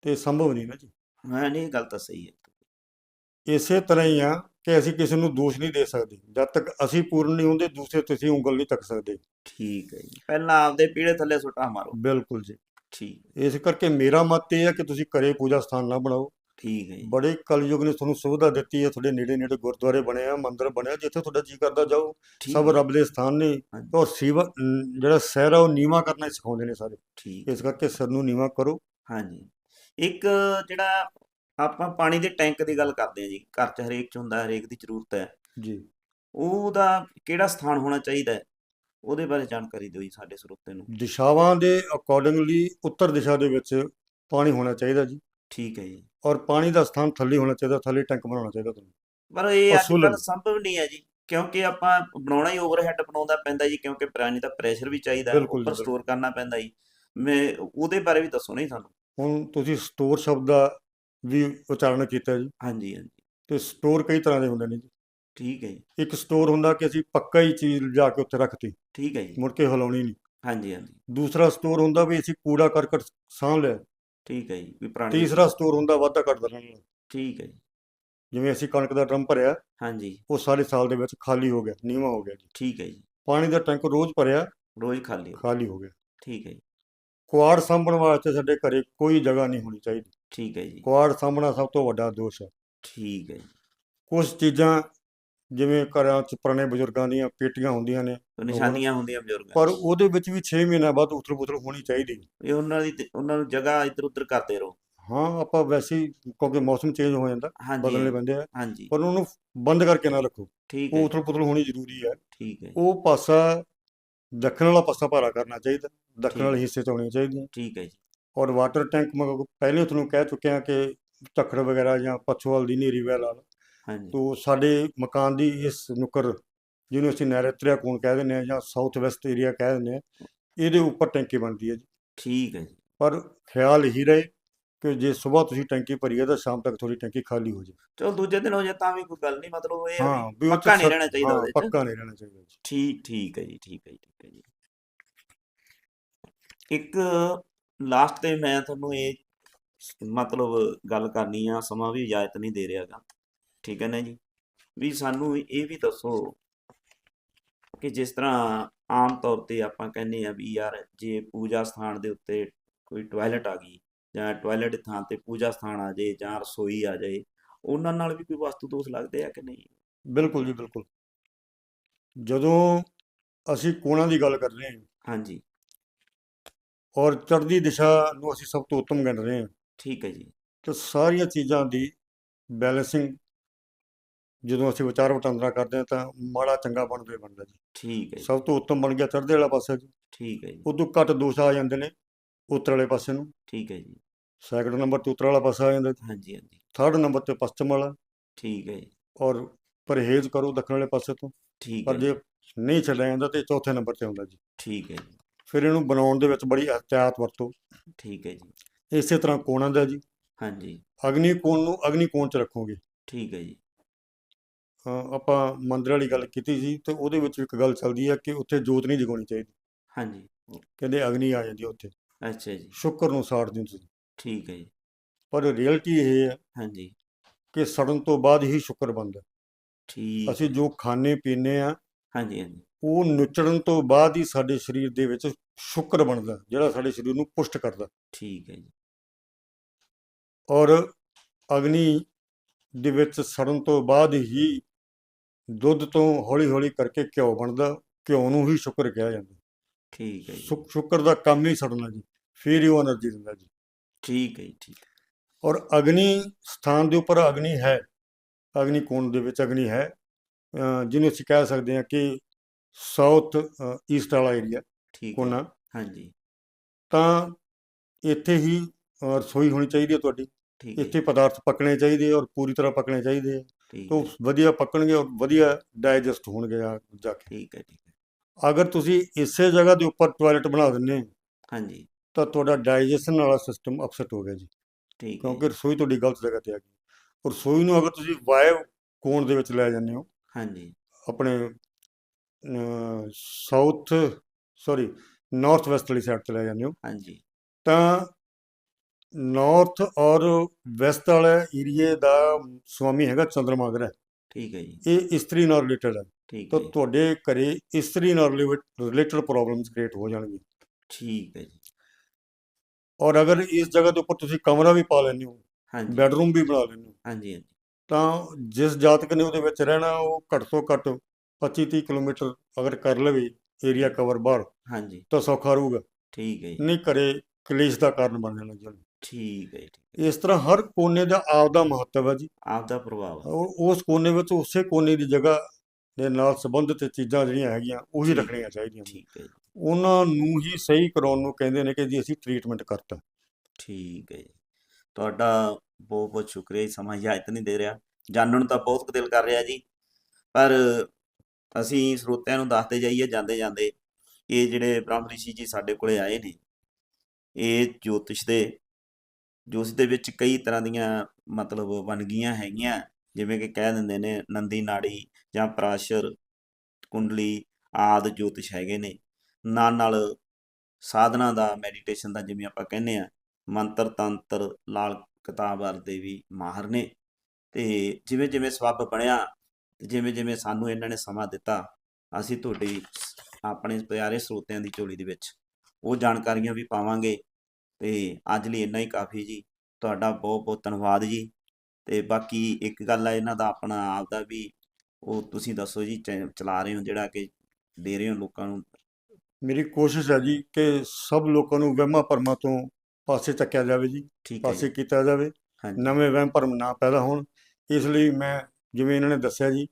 [SPEAKER 2] ਤੇ ਸੰਭਵ ਨਹੀਂ ਨਾ ਜੀ।
[SPEAKER 1] ਮੈਂ ਨਹੀਂ ਗੱਲ ਤਾਂ ਸਹੀ ਹੈ।
[SPEAKER 2] ਇਸੇ ਤਰ੍ਹਾਂ ਹੀ ਆ ਕਿ ਅਸੀਂ ਕਿਸੇ ਨੂੰ ਦੋਸ਼ ਨਹੀਂ ਦੇ ਸਕਦੇ। ਜਦ ਤੱਕ ਅਸੀਂ ਪੂਰਨ ਨਹੀਂ ਹੁੰਦੇ ਦੂਸਰੇ ਤੇ ਅਸੀਂ ਉਂਗਲ ਨਹੀਂ ਚੱਕ ਸਕਦੇ।
[SPEAKER 1] ਠੀਕ ਹੈ ਜੀ। ਪਹਿਲਾਂ ਆਪਦੇ ਪੀੜੇ ਥੱਲੇ ਸੁੱਟਾ ਮਾਰੋ।
[SPEAKER 2] ਬਿਲਕੁਲ ਜੀ।
[SPEAKER 1] ਠੀਕ।
[SPEAKER 2] ਇਸ ਕਰਕੇ ਮੇਰਾ ਮਤ ਇਹ ਹੈ ਕਿ ਤੁਸੀਂ ਘਰੇ ਪੂਜਾ ਸਥਾਨ ਨਾ ਬਣਾਓ।
[SPEAKER 1] ਠੀਕ ਹੈ ਜੀ।
[SPEAKER 2] ਬੜੇ ਕਲਯੁਗ ਨੇ ਤੁਹਾਨੂੰ ਸੁਵਿਧਾ ਦਿੱਤੀ ਹੈ ਤੁਹਾਡੇ ਨੇੜੇ ਨੇੜੇ ਗੁਰਦੁਆਰੇ ਬਣੇ ਆ ਮੰਦਿਰ ਬਣਿਆ ਜਿੱਥੇ ਤੁਹਾਡਾ ਜੀ ਕਰਦਾ ਜਾਓ। ਸਭ ਰੱਬ ਦੇ ਸਥਾਨ ਨੇ। ਔਰ ਸੀਵਾ ਜਿਹੜਾ ਸਹਿਰ ਆ ਉਹ ਨੀਵਾ ਕਰਨਾ ਸਿਖਾਉਂਦੇ ਨੇ ਸਾਰੇ।
[SPEAKER 1] ਠੀਕ।
[SPEAKER 2] ਇਸ ਕਰਕੇ ਸਿਰ ਨੂੰ ਨੀਵਾ ਕਰੋ।
[SPEAKER 1] ਹਾਂਜੀ। ਇੱਕ ਜਿਹੜਾ ਆਪਾਂ ਪਾਣੀ ਦੇ ਟੈਂਕ ਦੀ ਗੱਲ ਕਰਦੇ ਹਾਂ ਜੀ ਘਰ 'ਚ ਹਰੇਕ 'ਚ ਹੁੰਦਾ ਹਰੇਕ ਦੀ ਜ਼ਰੂਰਤ ਹੈ।
[SPEAKER 2] ਜੀ।
[SPEAKER 1] ਉਹਦਾ ਕਿਹੜਾ ਸਥਾਨ ਹੋਣਾ ਚਾਹੀਦਾ ਹੈ? ਉਹਦੇ ਬਾਰੇ ਜਾਣਕਾਰੀ ਦਿਓ ਜੀ ਸਾਡੇ ਸਰੋਤੇ ਨੂੰ।
[SPEAKER 2] ਦਿਸ਼ਾਵਾਂ ਦੇ ਅਕੋਰਡਿੰਗਲੀ ਉੱਤਰ ਦਿਸ਼ਾ ਦੇ ਵਿੱਚ ਪਾਣੀ ਹੋਣਾ ਚਾਹੀਦਾ ਜੀ।
[SPEAKER 1] ਠੀਕ ਹੈ ਜੀ।
[SPEAKER 2] ਔਰ ਪਾਣੀ ਦਾ ਸਥਾਨ ਥੱਲੇ ਹੋਣਾ ਚਾਹੀਦਾ ਥੱਲੇ ਟੈਂਕ ਬਣਾਉਣਾ ਚਾਹੀਦਾ ਤੁਹਾਨੂੰ।
[SPEAKER 1] ਪਰ ਇਹ ਅੱਜ। ਕੱਲ੍ਹ ਸੰਭਵ ਨਹੀਂ ਹੈ ਜੀ ਕਿਉਂਕਿ ਆਪਾਂ ਬਣਾਉਣਾ ਹੀ ਓਵਰਹੈੱਡ ਬਣਾਉਂਦਾ ਪੈਂਦਾ ਜੀ ਕਿਉਂਕਿ ਪਾਣੀ ਦਾ ਪ੍ਰੈਸ਼ਰ ਵੀ ਚਾਹੀਦਾ ਉੱਪਰ। ਸਟੋਰ ਕਰਨਾ ਪੈਂਦਾ ਜੀ। ਮੈਂ ਉਹਦੇ ਬਾਰੇ ਵੀ ਦੱਸੋ ਨਹੀਂ ਸਾਨੂੰ।
[SPEAKER 2] ਹੁਣ ਤੁਸੀਂ ਸਟੋਰ ਸ਼ਬਦ ਦਾ ਵੀ ਉਚਾਰਨ ਕੀਤਾ ਜੀ।
[SPEAKER 1] ਹਾਂਜੀ ਹਾਂਜੀ।
[SPEAKER 2] ਤੇ ਸਟੋਰ ਕਈ ਤਰ੍ਹਾਂ ਦੇ ਹੁੰਦੇ ਨੇ ਜੀ।
[SPEAKER 1] ਠੀਕ ਹੈ ਜੀ।
[SPEAKER 2] ਇੱਕ ਸਟੋਰ ਹੁੰਦਾ ਕਿ ਅਸੀਂ ਪੱਕਾ ਹੀ ਚੀਜ਼ ਲਿਜਾ ਕੇ ਉੱਥੇ ਰੱਖਤੀ।
[SPEAKER 1] ਠੀਕ ਹੈ ਜੀ।
[SPEAKER 2] ਮੁੜ ਕੇ ਹਿਲਾਉਣੀ ਨਹੀਂ।
[SPEAKER 1] ਹਾਂਜੀ ਹਾਂਜੀ।
[SPEAKER 2] ਦੂਸਰਾ ਸਟੋਰ ਹੁੰਦਾ ਵੀ ਅਸੀਂ ਕੂੜਾ ਕਰਕਟ ਸਾਂਭ ਲਿਆ।
[SPEAKER 1] ਠੀਕ ਹੈ ਜੀ ਵੀ ਪੁਰਾਣੀ
[SPEAKER 2] ਤੀਸਰਾ ਸਟੋਰ ਹੁੰਦਾ ਵਾਧਾ ਘਟਦਾ ਵਾਲਾ
[SPEAKER 1] ਠੀਕ ਹੈ ਜੀ।
[SPEAKER 2] ਜਿਵੇਂ ਅਸੀਂ ਕਣਕ ਦਾ ਡਰਮ ਭਰਿਆ
[SPEAKER 1] ਹਾਂਜੀ।
[SPEAKER 2] ਉਹ ਸਾਰੇ ਸਾਲ ਦੇ ਵਿੱਚ ਖਾਲੀ ਹੋ ਗਿਆ ਨੀਵਾਂ ਹੋ ਗਿਆ ਜੀ।
[SPEAKER 1] ਠੀਕ ਹੈ ਜੀ।
[SPEAKER 2] ਪਾਣੀ ਦਾ ਟੈਂਕ ਰੋਜ਼ ਭਰਿਆ
[SPEAKER 1] ਰੋਜ਼ ਖਾਲੀ
[SPEAKER 2] ਖਾਲੀ ਹੋ ਗਿਆ।
[SPEAKER 1] ਠੀਕ ਹੈ ਜੀ।
[SPEAKER 2] ਕੁਆੜ ਸਾਂਭਣ ਵਾਸਤੇ ਸਾਡੇ ਘਰੇ ਕੋਈ ਜਗ੍ਹਾ ਨਹੀਂ ਹੋਣੀ ਚਾਹੀਦੀ।
[SPEAKER 1] ਠੀਕ ਹੈ ਜੀ।
[SPEAKER 2] ਕੁਆੜ ਸਾਂਭਣਾ ਸਭ ਤੋਂ ਵੱਡਾ ਦੋਸ਼ ਹੈ।
[SPEAKER 1] ਠੀਕ ਹੈ ਜੀ।
[SPEAKER 2] ਕੁਝ ਚੀਜ਼ਾਂ ਜਿਵੇਂ ਘਰਾਂ 'ਚ ਪੁਰਾਣੇ ਬਜ਼ੁਰਗਾਂ ਦੀਆਂ ਪੇਟੀਆਂ ਹੁੰਦੀਆਂ ਨੇ
[SPEAKER 1] ਨਿਸ਼ਾਨੀਆਂ ਹੁੰਦੀਆਂ ਬਜ਼ੁਰਗਾਂ
[SPEAKER 2] ਪਰ। ਉਹਦੇ ਵਿੱਚ ਵੀ 6 ਮਹੀਨਿਆਂ ਬਾਅਦ ਉਥਲ-ਪੁਥਲ ਹੋਣੀ ਚਾਹੀਦੀ।
[SPEAKER 1] ਇਹ ਉਹਨਾਂ ਦੀ ਉਹਨਾਂ ਨੂੰ ਜਗ੍ਹਾ ਇੱਧਰ ਉੱਧਰ ਕਰਦੇ ਰਹੋ।
[SPEAKER 2] ਹਾਂ ਆਪਾਂ ਵੈਸੇ ਕਿਉਂਕਿ ਮੌਸਮ ਚੇਂਜ ਹੋ ਜਾਂਦਾ ਬਦਲਣੇ ਪੈਂਦੇ ਆ। ਪਰ ਉਹਨੂੰ ਬੰਦ ਕਰਕੇ ਨਾ ਰੱਖੋ।
[SPEAKER 1] ਠੀਕ ਹੈ।
[SPEAKER 2] ਉਥਲ-ਪੁਥਲ ਹੋਣੀ ਜ਼ਰੂਰੀ ਹੈ।
[SPEAKER 1] ਠੀਕ ਹੈ।
[SPEAKER 2] ਉਹ ਪਾਸਾ ਦੱਖਣ ਵਾਲਾ ਪਾਸਾ ਭਾਰਾ ਕਰਨਾ ਚਾਹੀਦਾ। ਦੱਖਣ। ਵਾਲੇ ਹਿੱਸੇ 'ਚ ਹੋਣੀਆਂ ਚਾਹੀਦੀਆਂ।
[SPEAKER 1] ਠੀਕ ਹੈ ਜੀ।
[SPEAKER 2] ਔਰ ਵਾਟਰ ਟੈਂਕ ਮੈਂ ਪਹਿਲੇ ਤੁਹਾਨੂੰ ਕਹਿ ਚੁੱਕਿਆ ਕਿ ਝੱਖੜ ਵਗੈਰਾ ਜਾਂ ਪਛੋਵਾਲ ਦੀ ਨੇਰੀ ਨਾਲ
[SPEAKER 1] ਹਾਂਜੀ।
[SPEAKER 2] ਤੋ ਸਾਡੇ ਮਕਾਨ ਦੀ ਇਸ ਨੁੱਕਰ ਜਿਹਨੂੰ ਅਸੀਂ ਨੈਰੇਤਰਿਆ ਕੋਣ ਕਹਿ ਦਿੰਦੇ ਆ ਜਾਂ ਸਾਊਥ ਵੈਸਟ ਏਰੀਆ ਕਹਿ ਦਿੰਦੇ ਆ ਇਹਦੇ ਉੱਪਰ ਟੈਂਕੀ ਬਣਦੀ ਹੈ ਜੀ।
[SPEAKER 1] ਠੀਕ ਹੈ ਜੀ।
[SPEAKER 2] ਪਰ ਖਿਆਲ ਇਹੀ ਰਹੇ ਕਿ ਜੇ ਸਵੇਰ ਤੁਸੀਂ ਟੈਂਕੀ ਭਰੀ ਹੈ ਤਾਂ ਸ਼ਾਮ ਤੱਕ ਤੁਹਾਡੀ ਟੈਂਕੀ ਖਾਲੀ ਹੋ ਜਾਏ
[SPEAKER 1] ਚਲੋ ਦੂਜੇ ਦਿਨ ਹੋ ਜਾ ਤਾਂ ਵੀ ਕੋਈ ਗੱਲ ਨਹੀਂ ਮਤਲਬ ਇਹ
[SPEAKER 2] ਹਾਂ
[SPEAKER 1] ਪੱਕਾ ਨਹੀਂ ਰਹਿਣਾ ਚਾਹੀਦਾ
[SPEAKER 2] ਹਾਂ,
[SPEAKER 1] ਉਹਦੇ
[SPEAKER 2] ਪੱਕਾ ਨਹੀਂ ਰਹਿਣਾ ਚਾਹੀਦਾ ਜੀ।
[SPEAKER 1] ਠੀਕ ਠੀਕ ਹੈ ਜੀ ਠੀਕ ਹੈ ਜੀ ਠੀਕ ਹੈ ਜੀ। ਇੱਕ ਲਾਸਟ ਤੇ ਮੈਂ ਤੁਹਾਨੂੰ ਇਹ ਮਤਲਬ ਗੱਲ ਕਰਨੀ ਆ ਸਮਾਂ ਵੀ ਇਜਾਜ਼ਤ ਨਹੀਂ ਦੇ ਰਿਹਾਗਾ। ਠੀਕ ਹੈ ਨਾ ਜੀ? ਵੀ ਸਾਨੂੰ ਇਹ ਵੀ ਦੱਸੋ ਕਿ ਜਿਸ ਤਰ੍ਹਾਂ ਆਮ ਤੌਰ ਤੇ ਆਪਾਂ ਕਹਿੰਦੇ ਆ ਵੀ ਯਾਰ ਜੇ ਪੂਜਾ ਸਥਾਨ ਦੇ ਉੱਤੇ ਕੋਈ ਟਾਇਲਟ ਆ ਗਈ ਜਾਂ ਟਾਇਲਟ ਥਾਂ ਤੇ ਪੂਜਾ ਸਥਾਨ ਆ ਜਾਏ ਜਾਂ ਰਸੋਈ ਆ ਜਾਏ ਉਹਨਾਂ ਨਾਲ ਵੀ ਕੋਈ ਵਸਤੂ ਦੋਸ਼ ਲੱਗਦੇ ਆ ਕਿ ਨਹੀਂ?
[SPEAKER 2] ਬਿਲਕੁਲ ਜੀ ਬਿਲਕੁਲ। ਜਦੋਂ ਅਸੀਂ ਕੋਣਾਂ ਦੀ ਗੱਲ ਕਰ ਰਹੇ ਹਾਂ
[SPEAKER 1] ਹਾਂਜੀ।
[SPEAKER 2] ਔਰ ਚੜ੍ਹਦੀ ਦਿਸ਼ਾ ਨੂੰ ਅਸੀਂ ਸਭ ਤੋਂ ਉੱਤਮ ਗਿਣ ਰਹੇ ਹਾਂ
[SPEAKER 1] ਠੀਕ ਹੈ ਜੀ।
[SPEAKER 2] ਤੇ ਸਾਰੀਆਂ ਚੀਜ਼ਾਂ ਦੀ ਬੈਲੈਂਸਿੰਗ ਜਦੋਂ ਅਸੀਂ ਵਿਚਾਰ ਵਟਾਂਦਰਾ ਕਰਦੇ ਹਾਂ ਤਾਂ ਮਾੜਾ ਚੰਗਾ ਬਣਦਾ ਹੀ ਬਣਦਾ ਜੀ।
[SPEAKER 1] ਠੀਕ ਹੈ
[SPEAKER 2] ਸਭ ਤੋਂ ਉੱਤਮ ਬਣ ਗਿਆ ਚੜ੍ਹਦੇ ਵਾਲਾ ਪਾਸਾ ਜੀ।
[SPEAKER 1] ਠੀਕ ਹੈ ਜੀ।
[SPEAKER 2] ਉਦੋਂ ਘੱਟ ਦੋਸ਼ ਆ ਜਾਂਦੇ ਨੇ ਉੱਤਰ ਵਾਲੇ ਪਾਸੇ ਨੂੰ।
[SPEAKER 1] ਠੀਕ ਹੈ ਜੀ।
[SPEAKER 2] ਸੈਕੰਡ ਨੰਬਰ ਤੇ ਉੱਤਰ ਵਾਲਾ ਪਾਸਾ ਆ ਜਾਂਦਾ
[SPEAKER 1] ਹਾਂਜੀ ਹਾਂਜੀ।
[SPEAKER 2] ਥਰਡ ਨੰਬਰ ਤੇ ਪੱਛਮ ਵਾਲਾ।
[SPEAKER 1] ਠੀਕ ਹੈ ਜੀ।
[SPEAKER 2] ਔਰ ਪਰਹੇਜ਼ ਕਰੋ ਦੱਖਣ ਵਾਲੇ ਪਾਸੇ ਤੋਂ।
[SPEAKER 1] ਠੀਕ ਹੈ
[SPEAKER 2] ਪਰ
[SPEAKER 1] ਜੀ।
[SPEAKER 2] ਨਹੀਂ ਛੱਡਿਆ ਜਾਂਦਾ ਤੇ ਚੌਥੇ ਨੰਬਰ ਤੇ ਆਉਂਦਾ ਜੀ।
[SPEAKER 1] ਠੀਕ ਹੈ ਜੀ।
[SPEAKER 2] ਫਿਰ ਇਹਨੂੰ ਬਣਾਉਣ ਦੇ ਵਿੱਚ ਬੜੀ ਅਹਤਿਆਤ ਵਰਤੋ।
[SPEAKER 1] ਠੀਕ ਹੈ ਜੀ।
[SPEAKER 2] ਇਸੇ ਤਰ੍ਹਾਂ ਕੋਣਾਂ ਦਾ ਜੀ।
[SPEAKER 1] ਹਾਂਜੀ।
[SPEAKER 2] ਅਗਨੀ ਕੋਣ ਨੂੰ ਅਗਨੀ ਕੋਣ ਚ ਰੱਖੋਗੇ।
[SPEAKER 1] ਠੀਕ ਹੈ ਜੀ।
[SPEAKER 2] ਆਪਾਂ ਮੰਦਰ ਵਾਲੀ ਗੱਲ ਕੀਤੀ ਸੀ ਤੇ ਉਹਦੇ ਵਿੱਚ ਇੱਕ ਗੱਲ ਚੱਲਦੀ ਹੈ ਕਿ ਉੱਥੇ ਜੋਤ ਨਹੀਂ ਜਗਾਉਣੀ ਚਾਹੀਦੀ।
[SPEAKER 1] ਹਾਂਜੀ।
[SPEAKER 2] ਕਹਿੰਦੇ ਅਗਨੀ ਆ ਜਾਂਦੀ ਹੈ ਉੱਥੇ।
[SPEAKER 1] ਅੱਛਾ ਜੀ।
[SPEAKER 2] ਸ਼ੁੱਕਰ ਨੂੰ ਸਾੜਦੇ ਤੁਸੀਂ।
[SPEAKER 1] ਠੀਕ ਹੈ ਜੀ।
[SPEAKER 2] ਪਰ ਰਿਐਲਿਟੀ ਇਹ ਹੈ
[SPEAKER 1] ਹਾਂਜੀ।
[SPEAKER 2] ਕਿ ਸੜਨ ਤੋਂ ਬਾਅਦ ਹੀ ਸ਼ੁੱਕਰ ਬਣਦਾ
[SPEAKER 1] ਠੀਕ।
[SPEAKER 2] ਅਸੀਂ ਜੋ ਖਾਣੇ ਪੀਂਦੇ ਆ
[SPEAKER 1] ਹਾਂਜੀ ਹਾਂਜੀ।
[SPEAKER 2] ਉਹ ਨੁਚੜਨ ਤੋਂ ਬਾਅਦ ਹੀ ਸਾਡੇ ਸਰੀਰ ਦੇ ਵਿੱਚ ਸ਼ੁੱਕਰ ਬਣਦਾ ਜਿਹੜਾ ਸਾਡੇ ਸਰੀਰ ਨੂੰ ਪੁਸ਼ਟ ਕਰਦਾ।
[SPEAKER 1] ਠੀਕ ਹੈ ਜੀ।
[SPEAKER 2] ਔਰ ਅਗਨੀ ਦੇ ਵਿੱਚ ਸੜਨ ਤੋਂ ਬਾਅਦ ਹੀ ਦੁੱਧ ਤੋਂ ਹੌਲੀ-ਹੌਲੀ ਕਰਕੇ ਘਿਓ ਬਣਦਾ ਘਿਓ ਨੂੰ ਹੀ ਸ਼ੁਕਰ ਕਿਹਾ ਜਾਂਦਾ।
[SPEAKER 1] ਠੀਕ ਹੈ ਜੀ।
[SPEAKER 2] ਸ਼ੁ- ਸ਼ੁਕਰ ਦਾ ਕੰਮ ਹੀ ਸੜਨਾ ਜੀ ਫਿਰ ਹੀ ਉਹ એનર્ਜੀ ਦਿੰਦਾ ਜੀ।
[SPEAKER 1] ਠੀਕ ਹੈ ਜੀ ਠੀਕ। ਹੈ।
[SPEAKER 2] ਔਰ ਅਗਨੀ ਸਥਾਨ ਦੇ ਉੱਪਰ ਅਗਨੀ ਹੈ ਅਗਨੀ ਕੋਣ ਦੇ ਵਿੱਚ ਅਗਨੀ ਹੈ ਜਿਹਨੂੰ ਅਸੀਂ ਕਹਿ ਸਕਦੇ ਹਾਂ ਕਿ ਸਾਊਥ ਈਸਟ ਵਾਲਾ ਏਰੀਆ
[SPEAKER 1] ਠੀਕ ਹੈ
[SPEAKER 2] ਕੋਨਾ।
[SPEAKER 1] ਹਾਂਜੀ।
[SPEAKER 2] ਤਾਂ ਇੱਥੇ ਹੀ ਰਸੋਈ ਹੋਣੀ ਚਾਹੀਦੀ ਹੈ ਤੁਹਾਡੀ। ਇੱਥੇ ਪਦਾਰਥ ਪੱਕਣੇ ਚਾਹੀਦੇ ਔਰ ਪੂਰੀ ਤਰ੍ਹਾਂ ਪੱਕਣੇ ਚਾਹੀਦੇ ਆ।
[SPEAKER 1] ਠੀਕ
[SPEAKER 2] ਤੋਂ ਵਧੀਆ ਪੱਕਣਗੇ ਔਰ ਵਧੀਆ ਡਾਈਜੈਸਟ ਹੋਣਗੇ ਆ ਜਾ ਕੇ।
[SPEAKER 1] ਠੀਕ ਹੈ ਠੀਕ ਹੈ।
[SPEAKER 2] ਅਗਰ ਤੁਸੀਂ ਇਸੇ ਜਗ੍ਹਾ ਦੇ ਉੱਪਰ ਟਾਇਲਟ ਬਣਾ ਹੋ,
[SPEAKER 1] ਹਾਂਜੀ।
[SPEAKER 2] ਤਾਂ ਤੁਹਾਡਾ ਡਾਈਜੈਸ਼ਨ ਵਾਲਾ ਸਿਸਟਮ ਅਪਸੈਟ ਹੋ ਗਿਆ ਜੀ।
[SPEAKER 1] ਠੀਕ ਹੈ
[SPEAKER 2] ਕਿਉਂਕਿ ਰਸੋਈ ਤੁਹਾਡੀ ਗਲਤ ਜਗ੍ਹਾ ਤੇ ਆ ਗਈ। ਔਰ ਰਸੋਈ ਨੂੰ ਅਗਰ ਤੁਸੀਂ ਵਾਇਵ ਕੋਣ ਦੇ ਵਿੱਚ ਲੈ ਜਾਂਦੇ ਹੋ
[SPEAKER 1] ਹਾਂਜੀ।
[SPEAKER 2] ਆਪਣੇ ਸਾਊਥ ਸੌਰੀ ਨਾਰਥ ਵੈਸਟ ਵਾਲੀ ਸਾਈਡ ਤੇ ਲੈ ਜਾਂਦੇ ਹੋ
[SPEAKER 1] ਹਾਂਜੀ।
[SPEAKER 2] ਤਾਂ ਨਾਰਥ ਔਰ ਵੈਸਟ ਵਾਲੇ ਏਰੀਏ ਦਾ ਸਵਾਮੀ ਹੈਗਾ ਚੰਦਰਮਾ ਗ੍ਰਹਿ
[SPEAKER 1] ਠੀਕ ਹੈ ਜੀ।
[SPEAKER 2] ਇਹ ਇਸਤਰੀ ਨਾਲ ਰਿਲੇਟਡ ਹੈ।
[SPEAKER 1] ਠੀਕ
[SPEAKER 2] ਤਾਂ
[SPEAKER 1] ਹੈ ਜੀ,
[SPEAKER 2] ਤੁਹਾਡੇ ਘਰੇ ਇਸਤਰੀ ਨਾਲ ਰਿਲੇਟਡ ਪ੍ਰੋਬਲਮਸ ਕ੍ਰੀਏਟ ਹੋ ਜਾਣਗੇ।
[SPEAKER 1] ਠੀਕ ਹੈ ਜੀ।
[SPEAKER 2] ਔਰ ਅਗਰ ਇਸ ਜਗ੍ਹਾ ਦੇ ਉੱਪਰ ਤੁਸੀਂ ਕਮਰਾ ਵੀ ਪਾ ਲੈਂਦੇ ਹੋ
[SPEAKER 1] ਹਾਂਜੀ।
[SPEAKER 2] ਬੈੱਡਰੂਮ ਵੀ ਬਣਾ ਲੈਂਦੇ ਹੋ
[SPEAKER 1] ਹਾਂਜੀ ਹਾਂਜੀ।
[SPEAKER 2] ਤਾਂ ਜਿਸ ਜਾਤਕ ਨੇ ਉਹਦੇ ਵਿੱਚ ਰਹਿਣਾ ਉਹ ਘੱਟ ਤੋਂ ਘੱਟ 25-30 ਕਿਲੋਮੀਟਰ ਅਗਰ ਕਰ ਲਵੇ ਏਰੀਆ ਕਵਰ ਬਾਹਰ
[SPEAKER 1] ਹਾਂਜੀ।
[SPEAKER 2] ਤਾਂ ਸੌਖਾ ਰਹੂਗਾ।
[SPEAKER 1] ਠੀਕ ਹੈ ਜੀ।
[SPEAKER 2] ਨਹੀਂ ਘਰੇ ਕਲੇਸ਼ ਦਾ ਕਾਰਨ ਬਣ ਜਾਣਾ ਜੀ।
[SPEAKER 1] ਠੀਕ ਹੈ ਜੀ, ਠੀਕ
[SPEAKER 2] ਇਸ ਤਰ੍ਹਾਂ ਹਰ ਕੋਨੇ ਦਾ ਆਪਦਾ ਮਹੱਤਵ ਹੈ ਜੀ।
[SPEAKER 1] ਆਪ ਦਾ ਪ੍ਰਭਾਵ ਹੈ।
[SPEAKER 2] ਔਰ ਉਸ ਕੋਨੇ ਵਿੱਚ ਉਸੇ ਕੋਨੇ ਦੀ ਜਗ੍ਹਾ ਦੇ ਨਾਲ ਸੰਬੰਧਿਤ ਚੀਜ਼ਾਂ ਜਿਹੜੀਆਂ ਹੈਗੀਆਂ ਉਹੀ
[SPEAKER 1] ਠੀਕ।
[SPEAKER 2] ਰੱਖਣੀਆਂ ਚਾਹੀਦੀਆਂ ਨੇ।
[SPEAKER 1] ਠੀਕ ਹੈ ਜੀ।
[SPEAKER 2] ਉਹਨਾਂ ਨੂੰ ਹੀ ਸਹੀ ਕਰਾਉਣ ਨੂੰ ਕਹਿੰਦੇ ਨੇ ਕਿ ਜੀ ਅਸੀਂ ਟ੍ਰੀਟਮੈਂਟ ਕਰਤਾ।
[SPEAKER 1] ਠੀਕ ਹੈ ਜੀ। ਤੁਹਾਡਾ ਬਹੁਤ ਬਹੁਤ ਸ਼ੁਕਰੀਆ ਜੀ ਸਮਾਂ ਇਜਾਜ਼ਤ ਨਹੀਂ ਦੇ ਰਿਹਾ। ਜਾਣਨ ਨੂੰ ਤਾਂ ਬਹੁਤ ਦਿਲ ਕਰ ਰਿਹਾ ਜੀ। ਪਰ ਅਸੀਂ ਸਰੋਤਿਆਂ ਨੂੰ ਦੱਸਦੇ ਜਾਈਏ ਜਾਂਦੇ ਜਾਂਦੇ ਇਹ ਜਿਹੜੇ ਬ੍ਰਹਮ ਰਿਸ਼ੀ ਜੀ ਸਾਡੇ ਕੋਲੇ ਆਏ ਨੇ ਇਹ ਜੋਤਿਸ਼ ਦੇ ਜੋ ਉਸ ਦੇ ਵਿੱਚ ਕਈ ਤਰ੍ਹਾਂ ਦੀਆਂ ਮਤਲਬ ਵੰਨਗੀਆਂ ਹੈਗੀਆਂ, ਜਿਵੇਂ ਕਿ ਕਹਿ ਦਿੰਦੇ ਨੇ ਨੰਦੀ ਨਾੜੀ ਜਾਂ ਪ੍ਰਾਸ਼ਰ, ਕੁੰਡਲੀ ਆਦ ਜੋਤਿਸ਼ ਹੈਗੇ ਨੇ। ਨਾਲ ਨਾਲ ਸਾਧਨਾ ਦਾ ਮੈਡੀਟੇਸ਼ਨ ਦਾ ਜਿਵੇਂ ਆਪਾਂ ਕਹਿੰਦੇ ਆ ਮੰਤਰ, ਤੰਤਰ, ਲਾਲ ਕਿਤਾਬ ਦੇ ਵੀ ਮਾਹਰ ਨੇ। ਤੇ ਜਿਵੇਂ ਜਿਵੇਂ ਸਬੱਬ ਬਣਿਆ, ਤੇ ਜਿਵੇਂ ਜਿਵੇਂ ਸਾਨੂੰ ਇਹਨਾਂ ਨੇ ਸਮਾਂ ਦਿੱਤਾ, ਅਸੀਂ ਤੁਹਾਡੀ ਆਪਣੇ ਪਿਆਰੇ ਸਰੋਤਿਆਂ ਦੀ ਝੋਲੀ ਦੇ ਵਿੱਚ ਉਹ ਜਾਣਕਾਰੀਆਂ ਵੀ ਪਾਵਾਂਗੇ। ਤੇ ਅੱਜ ਲਈ ਇੰਨਾ ਹੀ ਕਾਫੀ ਜੀ। ਤੁਹਾਡਾ ਬਹੁਤ ਬਹੁਤ ਧੰਨਵਾਦ ਜੀ। ਤੇ ਬਾਕੀ ਇੱਕ ਗੱਲ ਹੈ ਇਹਨਾਂ ਦਾ ਆਪਣਾ ਆਪ ਦਾ ਵੀ ਉਹ ਤੁਸੀਂ ਦੱਸੋ ਜੀ ਚਲਾ ਰਹੇ ਹੋ ਜਿਹੜਾ ਕਿ ਦੇ ਰਹੇ ਹੋ ਲੋਕਾਂ ਨੂੰ।
[SPEAKER 2] ਮੇਰੀ ਕੋਸ਼ਿਸ਼ ਹੈ ਜੀ ਕਿ ਸਭ ਲੋਕਾਂ ਨੂੰ ਵਹਿਮਾਂ ਭਰਮਾਂ ਤੋਂ ਪਾਸੇ ਚੱਕਿਆ ਜਾਵੇ ਜੀ ਪਾਸੇ ਕੀਤਾ ਜਾਵੇ। ਨਵੇਂ ਵਹਿਮ ਭਰਮ ਨਾ ਪੈਦਾ ਹੋਣ। ਇਸ ਲਈ ਮੈਂ ਜਿਵੇਂ ਇਹਨਾਂ ਨੇ ਦੱਸਿਆ ਜੀ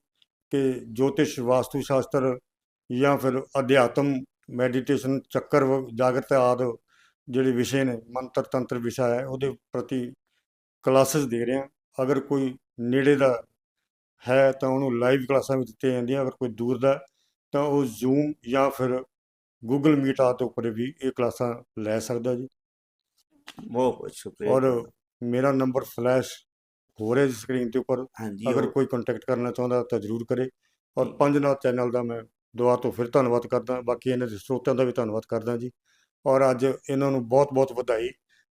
[SPEAKER 2] ਕਿ ਜੋਤਿਸ਼ ਵਾਸਤੂ ਸ਼ਾਸਤਰ ਜਾਂ ਫਿਰ ਅਧਿਆਤਮ ਮੈਡੀਟੇਸ਼ਨ ਚੱਕਰ ਜਾਗਰਤ ਆਦਿ ਜਿਹੜੇ ਵਿਸ਼ੇ ਨੇ ਮੰਤਰ ਤੰਤਰ ਵਿਸ਼ਾ ਹੈ ਉਹਦੇ ਪ੍ਰਤੀ ਕਲਾਸਿਸ ਦੇ ਰਹੇ ਹਾਂ। ਅਗਰ ਕੋਈ ਨੇੜੇ ਦਾ ਹੈ ਤਾਂ ਉਹਨੂੰ ਲਾਈਵ ਕਲਾਸਾਂ ਵੀ ਦਿੱਤੀਆਂ ਜਾਂਦੀਆਂ ਅਗਰ ਕੋਈ ਦੂਰ ਦਾ ਤਾਂ ਉਹ ਜ਼ੂਮ ਜਾਂ ਫਿਰ ਗੂਗਲ ਮੀਟ ਆਦਿ ਉੱਪਰ ਵੀ ਇਹ ਕਲਾਸਾਂ ਲੈ ਸਕਦਾ ਜੀ।
[SPEAKER 1] ਬਹੁਤ ਬਹੁਤ ਸ਼ੁਕਰੀਆ
[SPEAKER 2] ਔਰ। ਮੇਰਾ ਨੰਬਰ ਫਲੈਸ਼ ਹੋ ਰਿਹਾ ਜੀ ਸਕਰੀਨ ਦੇ ਉੱਪਰ।
[SPEAKER 1] ਹਾਂਜੀ
[SPEAKER 2] ਅਗਰ ਕੋਈ ਕੰਟੈਕਟ ਕਰਨਾ ਚਾਹੁੰਦਾ ਤਾਂ ਜ਼ਰੂਰ ਕਰੇ। ਔਰ
[SPEAKER 1] ਜੀ।
[SPEAKER 2] ਪੰਜਨਾਥ ਚੈਨਲ ਦਾ ਮੈਂ ਦੁਆ ਤੋਂ ਫਿਰ ਧੰਨਵਾਦ ਕਰਦਾ। ਬਾਕੀ ਇਹਨਾਂ ਦੇ ਸਰੋਤਿਆਂ ਦਾ ਵੀ ਧੰਨਵਾਦ ਕਰਦਾ ਜੀ। ਔਰ ਅੱਜ ਇਹਨਾਂ ਨੂੰ ਬਹੁਤ-ਬਹੁਤ ਵਧਾਈ।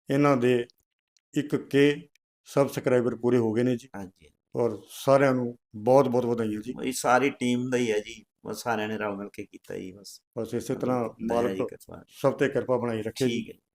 [SPEAKER 2] ਇਹਨਾਂ ਦੇ ਇੱਕ ਕੇ ਸਬਸਕ੍ਰਾਈਬਰ ਪੂਰੇ ਹੋ ਗਏ ਨੇ ਜੀ।
[SPEAKER 1] ਹਾਂਜੀ।
[SPEAKER 2] ਔਰ ਸਾਰਿਆਂ ਨੂੰ ਬਹੁਤ-ਬਹੁਤ ਵਧਾਈਆਂ ਜੀ।
[SPEAKER 1] ਇਹ ਸਾਰੀ ਟੀਮ ਦਾ ਹੀ ਹੈ ਜੀ। ਬਸ ਸਾਰਿਆਂ ਨੇ ਰਲ ਮਿਲ ਕੇ ਕੀਤਾ ਜੀ ਬਸ।
[SPEAKER 2] ਬਸ ਇਸੇ ਤਰ੍ਹਾਂ ਮਾਲਕ। ਸਭ ਤੇ ਕਿਰਪਾ ਬਣਾਈ ਰੱਖੇ ਜੀ।
[SPEAKER 1] ਠੀਕ ਹੈ।